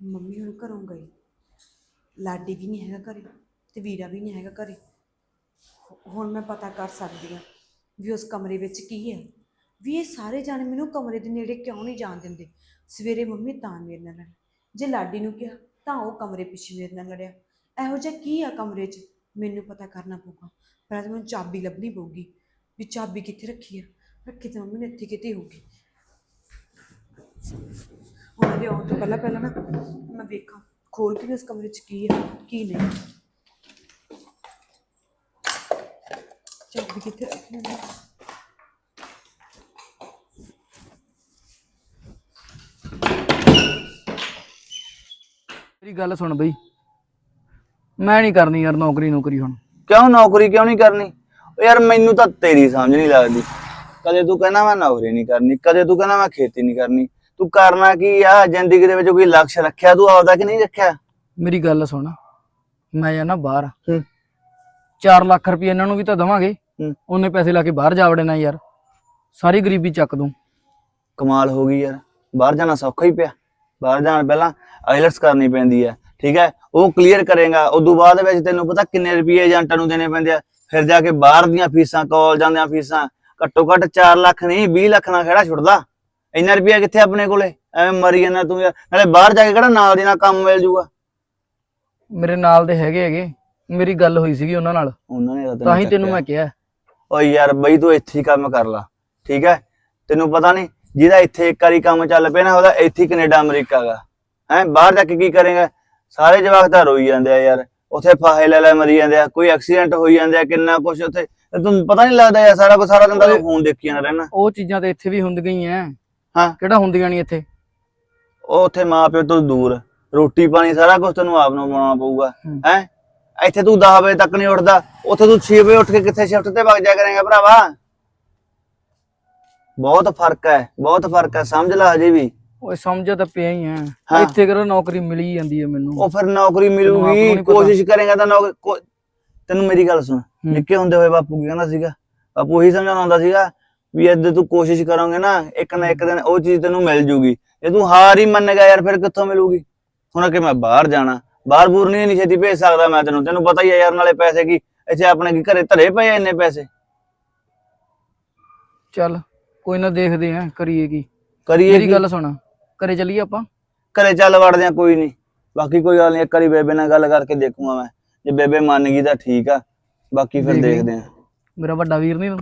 [SPEAKER 1] ਮੰਮੀ ਹੁਣ ਘਰੋਂ ਗਈ ਲਾਡੀ ਵੀ ਨਹੀਂ ਹੈਗਾ ਘਰੇ ਤੇ ਵੀਰਾ ਵੀ ਨਹੀਂ ਹੈਗਾ ਘਰੇ। ਹੁਣ ਮੈਂ ਪਤਾ ਕਰ ਸਕਦੀ ਹਾਂ ਵੀ ਉਸ ਕਮਰੇ ਵਿੱਚ ਕੀ ਹੈ ਵੀ ਇਹ ਸਾਰੇ ਜਾਣੇ ਮੈਨੂੰ ਕਮਰੇ ਦੇ ਨੇੜੇ ਕਿਉਂ ਨਹੀਂ ਜਾਣ ਦਿੰਦੇ? ਸਵੇਰੇ ਮੰਮੀ ਤਾਂ ਮੇਰੇ ਨਾਲ ਲੜੀ ਜੇ ਲਾਡੀ ਨੂੰ ਕਿਹਾ, ਤਾਂ ਉਹ ਕਮਰੇ ਪਿੱਛੇ ਮੇਰੇ ਨਾਲ ਲੜਿਆ। ਇਹੋ ਜਿਹਾ ਕੀ ਆ ਕਮਰੇ 'ਚ? ਮੈਨੂੰ ਪਤਾ ਕਰਨਾ ਪਊਗਾ। ਪਹਿਲਾਂ ਤਾਂ ਮੈਨੂੰ ਚਾਬੀ ਲੱਭਣੀ ਪਊਗੀ ਵੀ ਚਾਬੀ ਕਿੱਥੇ ਰੱਖੀ ਆ? ਰੱਖੀ ਤਾਂ ਮੰਮੀ ਨੇ ਇੱਥੇ ਕਿਤੇ ਹੋਊਗੀ। ਹੁਣ ਇਹਦੇ ਆਉਣ ਤੋਂ ਪਹਿਲਾਂ ਪਹਿਲਾਂ ਨਾ ਮੈਂ ਵੇਖਾਂ। ਖੋਲ ਕੇ ਵੀ ਉਸ ਕਮਰੇ 'ਚ ਕੀ ਹੈ ਕੀ ਨਹੀਂ। ਚਾਬੀ ਕਿੱਥੇ ਰੱਖੀ ਹੋਈ ਹੈ?
[SPEAKER 4] ਮੇਰੀ ਗੱਲ ਸੁਣ ਬਈ। ਮੈਂ ਨਹੀਂ ਕਰਨੀ ਯਾਰ ਨੌਕਰੀ ਨੌਕਰੀ ਹੁਣ।
[SPEAKER 3] ਕਿਉਂ ਨੌਕਰੀ ਕਿਉਂ ਨਹੀਂ ਕਰਨੀ? ਓ ਯਾਰ ਮੈਨੂੰ ਤਾਂ ਤੇਰੀ ਸਮਝ ਨਹੀਂ ਲੱਗਦੀ। ਕਦੇ ਤੂੰ ਕਹਿੰਦਾ ਮੈਂ ਨੌਕਰੀ ਨਹੀਂ ਕਰਨੀ ਕਦੇ ਤੂੰ ਕਹਿੰਦਾ ਮੈਂ ਖੇਤੀ ਨਹੀਂ ਕਰਨੀ। ਤੂੰ ਕਰਨਾ ਕੀ ਆ? ਜ਼ਿੰਦਗੀ ਦੇ ਵਿੱਚ ਕੋਈ ਲਕਸ਼ ਰੱਖਿਆ ਤੂੰ ਆਪਦਾ ਕਿ ਨਹੀਂ ਰੱਖਿਆ?
[SPEAKER 4] ਮੇਰੀ ਗੱਲ ਸੁਣ। ਮੈਂ ਜਾਣਾ ਬਾਹਰ।
[SPEAKER 3] ਹੂੰ।
[SPEAKER 4] 4 ਲੱਖ ਰੁਪਏ ਇਹਨਾਂ ਨੂੰ ਵੀ ਤਾਂ ਦਵਾਂਗੇ।
[SPEAKER 3] ਹੂੰ।
[SPEAKER 4] ਉਹਨੇ ਪੈਸੇ ਲਾ ਕੇ ਬਾਹਰ ਜਾ ਵੜਨਾ ਯਾਰ। ਸਾਰੀ ਗਰੀਬੀ ਚੱਕ ਦੂੰ।
[SPEAKER 3] ਕਮਾਲ ਹੋ ਗਈ ਯਾਰ। ਬਾਹਰ ਜਾਣਾ ਸੌਖਾ ਹੀ ਪਿਆ। ਬਾਹਰ ਜਾਣ ਪਹਿਲਾਂ ਆਈਲਟਸ ਕਰਨੀ ਪੈਂਦੀ ਹੈ ਠੀਕ ਹੈ ਉਹ ਕਲੀਅਰ ਕਰੇਗਾ। ਉਦੋਂ ਬਾਅਦ ਵਿੱਚ ਤੈਨੂੰ ਪਤਾ ਕਿੰਨੇ ਰੁਪਏ ਏਜੰਟਾਂ ਨੂੰ ਦੇਣੇ ਪੈਂਦੇ ਆ। ਫਿਰ ਜਾ ਕੇ ਬਾਹਰ ਦੀਆਂ ਫੀਸਾਂ ਕਾਲਜਾਂ ਦੀਆਂ ਫੀਸਾਂ ਘੱਟੋ ਘੱਟ 4 ਲੱਖ ਨਹੀਂ 20 ਲੱਖ ਨਾਲ ਖੜਾ ਛੁੱਟਦਾ। ਇੰਨਾ ਰੁਪਿਆ ਕਿੱਥੇ ਆਪਣੇ ਕੋਲੇ? ਐਵੇਂ ਮਰੀ ਜਾਂਦਾ ਤੂੰ ਯਾਰ। ਨਾਲੇ ਬਾਹਰ ਜਾ ਕੇ ਕਿਹੜਾ ਨਾਲ ਦੀ ਨਾਲ ਕੰਮ ਮਿਲ ਜੂਗਾ?
[SPEAKER 4] ਮੇਰੇ ਨਾਲ ਦੇ ਹੈਗੇ ਹੈਗੇ। ਮੇਰੀ ਗੱਲ ਹੋਈ ਸੀਗੀ ਉਹਨਾਂ ਨਾਲ।
[SPEAKER 3] ਉਹਨਾਂ ਨੇ
[SPEAKER 4] ਤਾਂ ਹੀ ਤੈਨੂੰ ਮੈਂ ਕਿਹਾ।
[SPEAKER 3] ਓ ਯਾਰ ਬਈ ਤੂੰ ਇੱਥੇ ਹੀ ਕੰਮ ਕਰ ਲਾ ਠੀਕ ਹੈ? ਤੈਨੂੰ ਪਤਾ ਨਹੀਂ ਜਿਹਦਾ ਇੱਥੇ ਇੱਕ ਵਾਰੀ ਕੰਮ ਚੱਲ ਪਿਆ ਨਾ ਉਹਦਾ ਇੱਥੇ ਕੈਨੇਡਾ ਅਮਰੀਕਾ ਗਾ ਹੈ ਬਾਹਰ ਜਾ ਕੇ ਕੀ ਕਰੇਗਾ? ਸਾਰੇ ਜਵਾਕ ਤਾਂ ਰੋਈ ਜਾਂਦੇ ਆ ਯਾਰ। ਉੱਥੇ ਫਾਹੇ ਲੈ ਲੈ ਮਰੀ ਜਾਂਦੇ ਆ ਕੋਈ ਐਕਸੀਡੈਂਟ ਹੋਈ ਜਾਂਦੇ ਆ ਕਿੰਨਾ ਕੁਛ ਉੱਥੇ। ਤੁਹਾਨੂੰ ਪਤਾ ਨਹੀਂ ਲੱਗਦਾ ਯਾਰ ਸਾਰਾ ਕੁਝ ਸਾਰਾ ਦਿਨ ਤਾਂ ਫੋਨ ਦੇਖੀ ਜਾਂਦਾ ਰਹਿਣਾ।
[SPEAKER 4] ਉਹ ਚੀਜ਼ਾਂ ਤੇ ਇੱਥੇ ਵੀ ਹੁੰਦੀਆਂ ਹੀ ਐ।
[SPEAKER 3] ਹਾਂ।
[SPEAKER 4] ਕਿਹੜਾ ਹੁੰਦੀਆਂ ਨਹੀਂ ਇੱਥੇ?
[SPEAKER 3] ਉਹ ਉੱਥੇ ਮਾਪਿਓ ਤੋਂ ਦੂਰ। ਰੋਟੀ ਪਾਣੀ ਸਾਰਾ ਕੁਝ ਤੈਨੂੰ ਆਪ ਨੂੰ ਬਣਾਉਣਾ ਪਊਗਾ।
[SPEAKER 4] ਹੂੰ।
[SPEAKER 3] ਇੱਥੇ ਤੂੰ 10 ਵਜੇ ਤੱਕ ਨਹੀਂ ਉੱਠਦਾ। ਉੱਥੇ ਤੂੰ 6 ਵਜੇ ਉੱਠ ਕੇ ਕਿੱਥੇ ਸ਼ਿਫਟ ਤੇ ਵਗ ਜਾ ਕਰੇਗਾ ਭਰਾਵਾ? ਬਹੁਤ ਫ਼ਰਕ ਹੈ ਬਹੁਤ ਫ਼ਰਕ ਹੈ। ਸਮਝ ਲੈ ਹਜੇ ਵੀ।
[SPEAKER 4] ਓਏ ਸਮਝ ਤਾਂ ਪਿਆ ਹੀ
[SPEAKER 3] ਹਾਂ।
[SPEAKER 4] ਆ ਇੱਥੇ ਕਿਹੜਾ ਨੌਕਰੀ ਮਿਲੀ ਜਾਂਦੀ ਹੈ ਮੈਨੂੰ?
[SPEAKER 3] ਉਹ ਫਿਰ ਨੌਕਰੀ ਮਿਲੂਗੀ। ਕੋਸ਼ਿਸ਼ ਕਰੇਗਾ ਤਾਂ ਨੌਕਰੀ ਤੈਨੂੰ ਮੇਰੀ ਗੱਲ ਸੁਣ। ਨਿੱਕੇ ਹੁੰਦੇ ਹੋਏ ਬਾਪੂ ਕੀ ਕਹਿੰਦਾ ਸੀਗਾ? ਬਾਪੂ ਇਹੀ ਸਮਝਾਉਂਦਾ ਹੁੰਦਾ ਸੀਗਾ ਵੀ ਅੱਜ ਤੂੰ ਕੋਸ਼ਿਸ਼ ਕਰੋਗੇ ਨਾ ਇੱਕ ਨਾ ਇੱਕ ਦਿਨ ਉਹ ਚੀਜ਼ ਤੈਨੂੰ ਮਿਲ ਜੂਗੀ। ਜੇ ਤੂੰ ਹਾਰ ਹੀ ਮੰਨ ਗਿਆ ਯਾਰ ਫਿਰ ਕਿੱਥੋਂ ਮਿਲੂਗੀ? ਹੁਣ ਕਿ ਮੈਂ ਬਾਹਰ ਜਾਣਾ। ਬਾਹਰ ਬੂਰ ਨਹੀਂ ਨਹੀਂ ਛੇਤੀ ਭੇਜ ਸਕਦਾ ਮੈਂ ਤੈਨੂੰ। ਤੈਨੂੰ ਪਤਾ ਹੀ ਹੈ ਯਾਰ ਨਾਲੇ ਪੈਸੇ ਕੀ ਇੱਥੇ ਆਪਣੇ ਕੀ ਘਰੇ ਧਰੇ ਪਏ ਆ ਇੰਨੇ ਪੈਸੇ?
[SPEAKER 4] ਚੱਲ ਕੋਈ ਨਾ ਦੇਖਦੇ ਆ ਕਰੀਏ ਕੀ?
[SPEAKER 3] ਕਰੀਏ
[SPEAKER 4] ਮੇਰੀ
[SPEAKER 3] ਕੀ?
[SPEAKER 4] ਗੱਲ ਸੁਣ ਘਰੇ ਚੱਲੀਏ ਆਪਾਂ?
[SPEAKER 3] ਘਰੇ ਚੱਲ ਵੜਦੇ ਆ ਕੋਈ ਨਹੀਂ। ਬਾਕੀ ਕੋਈ ਗੱਲ ਨਹੀਂ ਇੱਕ ਵਾਰੀ ਬੇਬੇ ਨਾਲ ਗੱਲ ਕਰਕੇ ਦੇਖੂਗਾ ਮੈਂ। ਜੇ ਬੇਬੇ ਮੰਨ ਗਈ ਤਾਂ ਠੀਕ ਆ। ਬਾਕੀ ਫਿਰ
[SPEAKER 4] ਦੇਖ ਲਈ।
[SPEAKER 3] ਦੇਖਦੇ ਆ।
[SPEAKER 4] ਮੇਰਾ ਵੱਡਾ ਵੀਰ ਨਹੀਂ ਤੂੰ?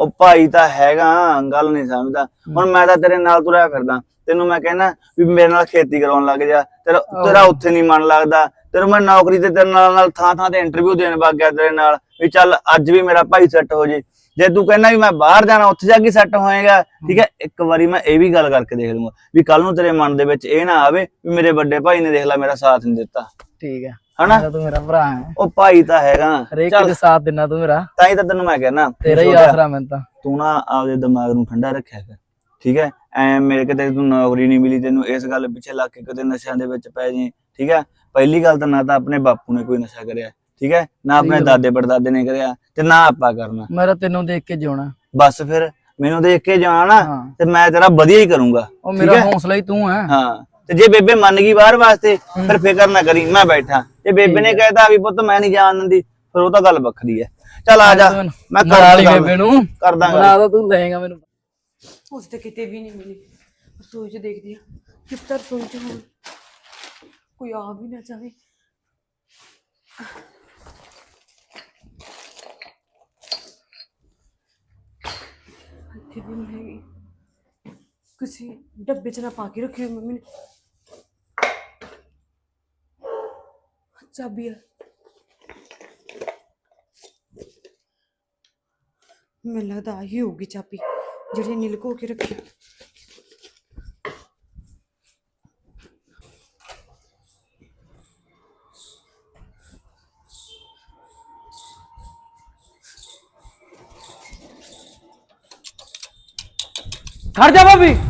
[SPEAKER 3] ਉਹ ਭਾਈ ਤਾਂ ਹੈਗਾ ਗੱਲ ਨਹੀਂ ਸਮਝਦਾ। ਹੁਣ ਮੈਂ ਤਾਂ ਤੇਰੇ ਨਾਲ ਤੁਰਿਆ ਫਿਰਦਾ। ਤੈਨੂੰ ਮੈਂ ਕਹਿਣਾ ਵੀ ਮੇਰੇ ਨਾਲ ਖੇਤੀ ਕਰਾਉਣ ਲੱਗ ਜਾ। ਤੇਰਾ ਤੇਰਾ ਉੱਥੇ ਨਹੀਂ ਮਨ ਲੱਗਦਾ। ਤੈਨੂੰ ਮੈਂ ਨੌਕਰੀ ਤੇ ਤੇਰੇ ਨਾਲ ਨਾਲ ਥਾਂ ਥਾਂ ਤੇ ਇੰਟਰਵਿਊ ਦੇਣ ਵਗ ਗਿਆ ਤੇਰੇ ਨਾਲ ਵੀ ਚੱਲ ਅੱਜ ਵੀ ਮੇਰਾ ਭਾਈ ਸੈੱਟ ਹੋ ਜੇ। ਜੇ ਤੂੰ ਕਹਿੰਦਾ ਵੀ ਮੈਂ ਬਾਹਰ ਜਾਣਾ ਉੱਥੇ ਜਾ ਕੇ ਸੈੱਟ ਹੋਏਗਾ ਠੀਕ ਹੈ? ਇੱਕ ਵਾਰੀ ਮੈਂ ਇਹ ਵੀ ਗੱਲ ਕਰਕੇ ਦੇਖ ਲੂੰਗਾ ਵੀ ਕੱਲ ਨੂੰ ਤੇਰੇ ਮਨ ਦੇ ਵਿੱਚ ਇਹ ਨਾ ਆਵੇ ਵੀ ਮੇਰੇ ਵੱਡੇ ਭਾਈ ਨੇ ਦੇਖ ਲੈ ਮੇਰਾ ਸਾਥ ਨਹੀਂ ਦਿੱਤਾ।
[SPEAKER 4] ਠੀਕ ਹੈ।
[SPEAKER 3] ਹਨਾ?
[SPEAKER 4] ਤੂੰ ਮੇਰਾ ਭਰਾ ਹੈ।
[SPEAKER 3] ਉਹ ਭਾਈ ਤਾਂ ਹੈਗਾ।
[SPEAKER 4] ਹਰੇਕ ਦੇ ਸਾਥ ਦੇਣਾ ਤੂੰ ਮੇਰਾ।
[SPEAKER 3] ਤਾਂ ਹੀ ਤਾਂ ਤੈਨੂੰ ਮੈਂ ਕਹਿਣਾ
[SPEAKER 4] ਤੇਰਾ ਹੀ ਆਸਰਾ ਮੈਂ ਤਾਂ।
[SPEAKER 3] ਤੂੰ ਨਾ ਆਪਦੇ ਦਿਮਾਗ ਨੂੰ ਠੰਡਾ ਰੱਖਿਆ ਕਰ ਠੀਕ ਹੈ? ਐ ਮੇਰੇ ਕਿਤੇ ਤੂੰ ਨੌਕਰੀ ਨਹੀਂ ਮਿਲੀ ਤੈਨੂੰ ਇਸ ਗੱਲ ਪਿੱਛੇ ਲੱਗ ਕੇ ਕਿਤੇ ਨਸ਼ਿਆਂ ਦੇ ਵਿੱਚ ਪੈ ਜਾਈਂ ਠੀਕ ਹੈ? ਪਹਿਲੀ ਗੱਲ ਤਾਂ ਨਾ ਤਾਂ ਆਪਣੇ ਬਾਪੂ ਨੇ ਕੋਈ ਨਸ਼ਾ ਕਰਿਆ ਠੀਕ ਹੈ? ਨਾ ਆਪਣੇ। ਦਾਦੇ ਪੜਦਾਦੇ ਨੇ ਕਰਿਆ ਤੇ ਨਾ ਆਪਾਂ ਕਰਨਾ।
[SPEAKER 4] ਮੇਰਾ ਤੈਨੂੰ ਦੇਖ ਕੇ ਜਿਉਣਾ।
[SPEAKER 3] ਬਸ ਫਿਰ ਮੈਨੂੰ ਦੇਖ ਕੇ ਜਾਣਾ ਤੇ ਮੈਂ ਤੇਰਾ ਵਧੀਆ ਹੀ ਕਰੂੰਗਾ
[SPEAKER 4] ਉਹ ਮੇਰਾ? ਹੌਸਲਾ ਹੀ ਤੂੰ ਹੈ।
[SPEAKER 3] ਹਾਂ। ਤੇ ਜੇ ਬੇਬੇ ਮੰਨ ਗਈ ਬਾਹਰ ਵਾਸਤੇ ਫਿਰ ਫਿਕਰ ਨਾ ਕਰੀ ਮੈਂ ਬੈਠਾ। ਜੇ ਬੇਬੇ ਨੇ ਕਹਿਤਾ ਵੀ ਪੁੱਤ ਮੈਂ ਨਹੀਂ ਜਾਣ ਦਿੰਦੀ ਫਿਰ ਉਹ ਤਾਂ ਗੱਲ ਵੱਖਰੀ ਹੈ। ਚੱਲ ਆ ਜਾ ਮੈਂ
[SPEAKER 4] ਹੀ
[SPEAKER 3] ਕਰਦਾ
[SPEAKER 4] ਬੇਬੇ ਨੂੰ।
[SPEAKER 3] ਕਰਦਾ ਗੱਲ।
[SPEAKER 4] ਬਣਾ ਦੋ ਤੂੰ ਲਏਗਾ ਮੈਨੂੰ।
[SPEAKER 1] ਉਸ ਤੇ ਕਿਤੇ ਵੀ ਨਹੀਂ ਮਿਲੀ। ਰਸੋਈ 'ਚ ਦੇਖਦੀ ਆ ਕਿੱਧਰ ਰਸੋਈ 'ਚ ਹੁਣ। ਕੋਈ ਆ ਵੀ ਨਾ ਜਾਵੇ। ਇੱਥੇ ਵੀ ਨਹੀਂ ਹੈਗੀ। ਕਿਸੇ ਡੱਬੇ 'ਚ ਨਾ ਪਾ ਕੇ ਰੱਖੀ ਹੋਈ ਮੰਮੀ ਨੇ। ਚਾਬੀ ਆ। ਮੈਨੂੰ ਲੱਗਦਾ ਆਹੀ ਹੋਊਗੀ ਚਾਬੀ ਜਿਹੜੀ ਇਹਨੇ ਕੇ ਰੱਖੀ।
[SPEAKER 4] ਖੜ ਜਾ ਭਾਬੀ।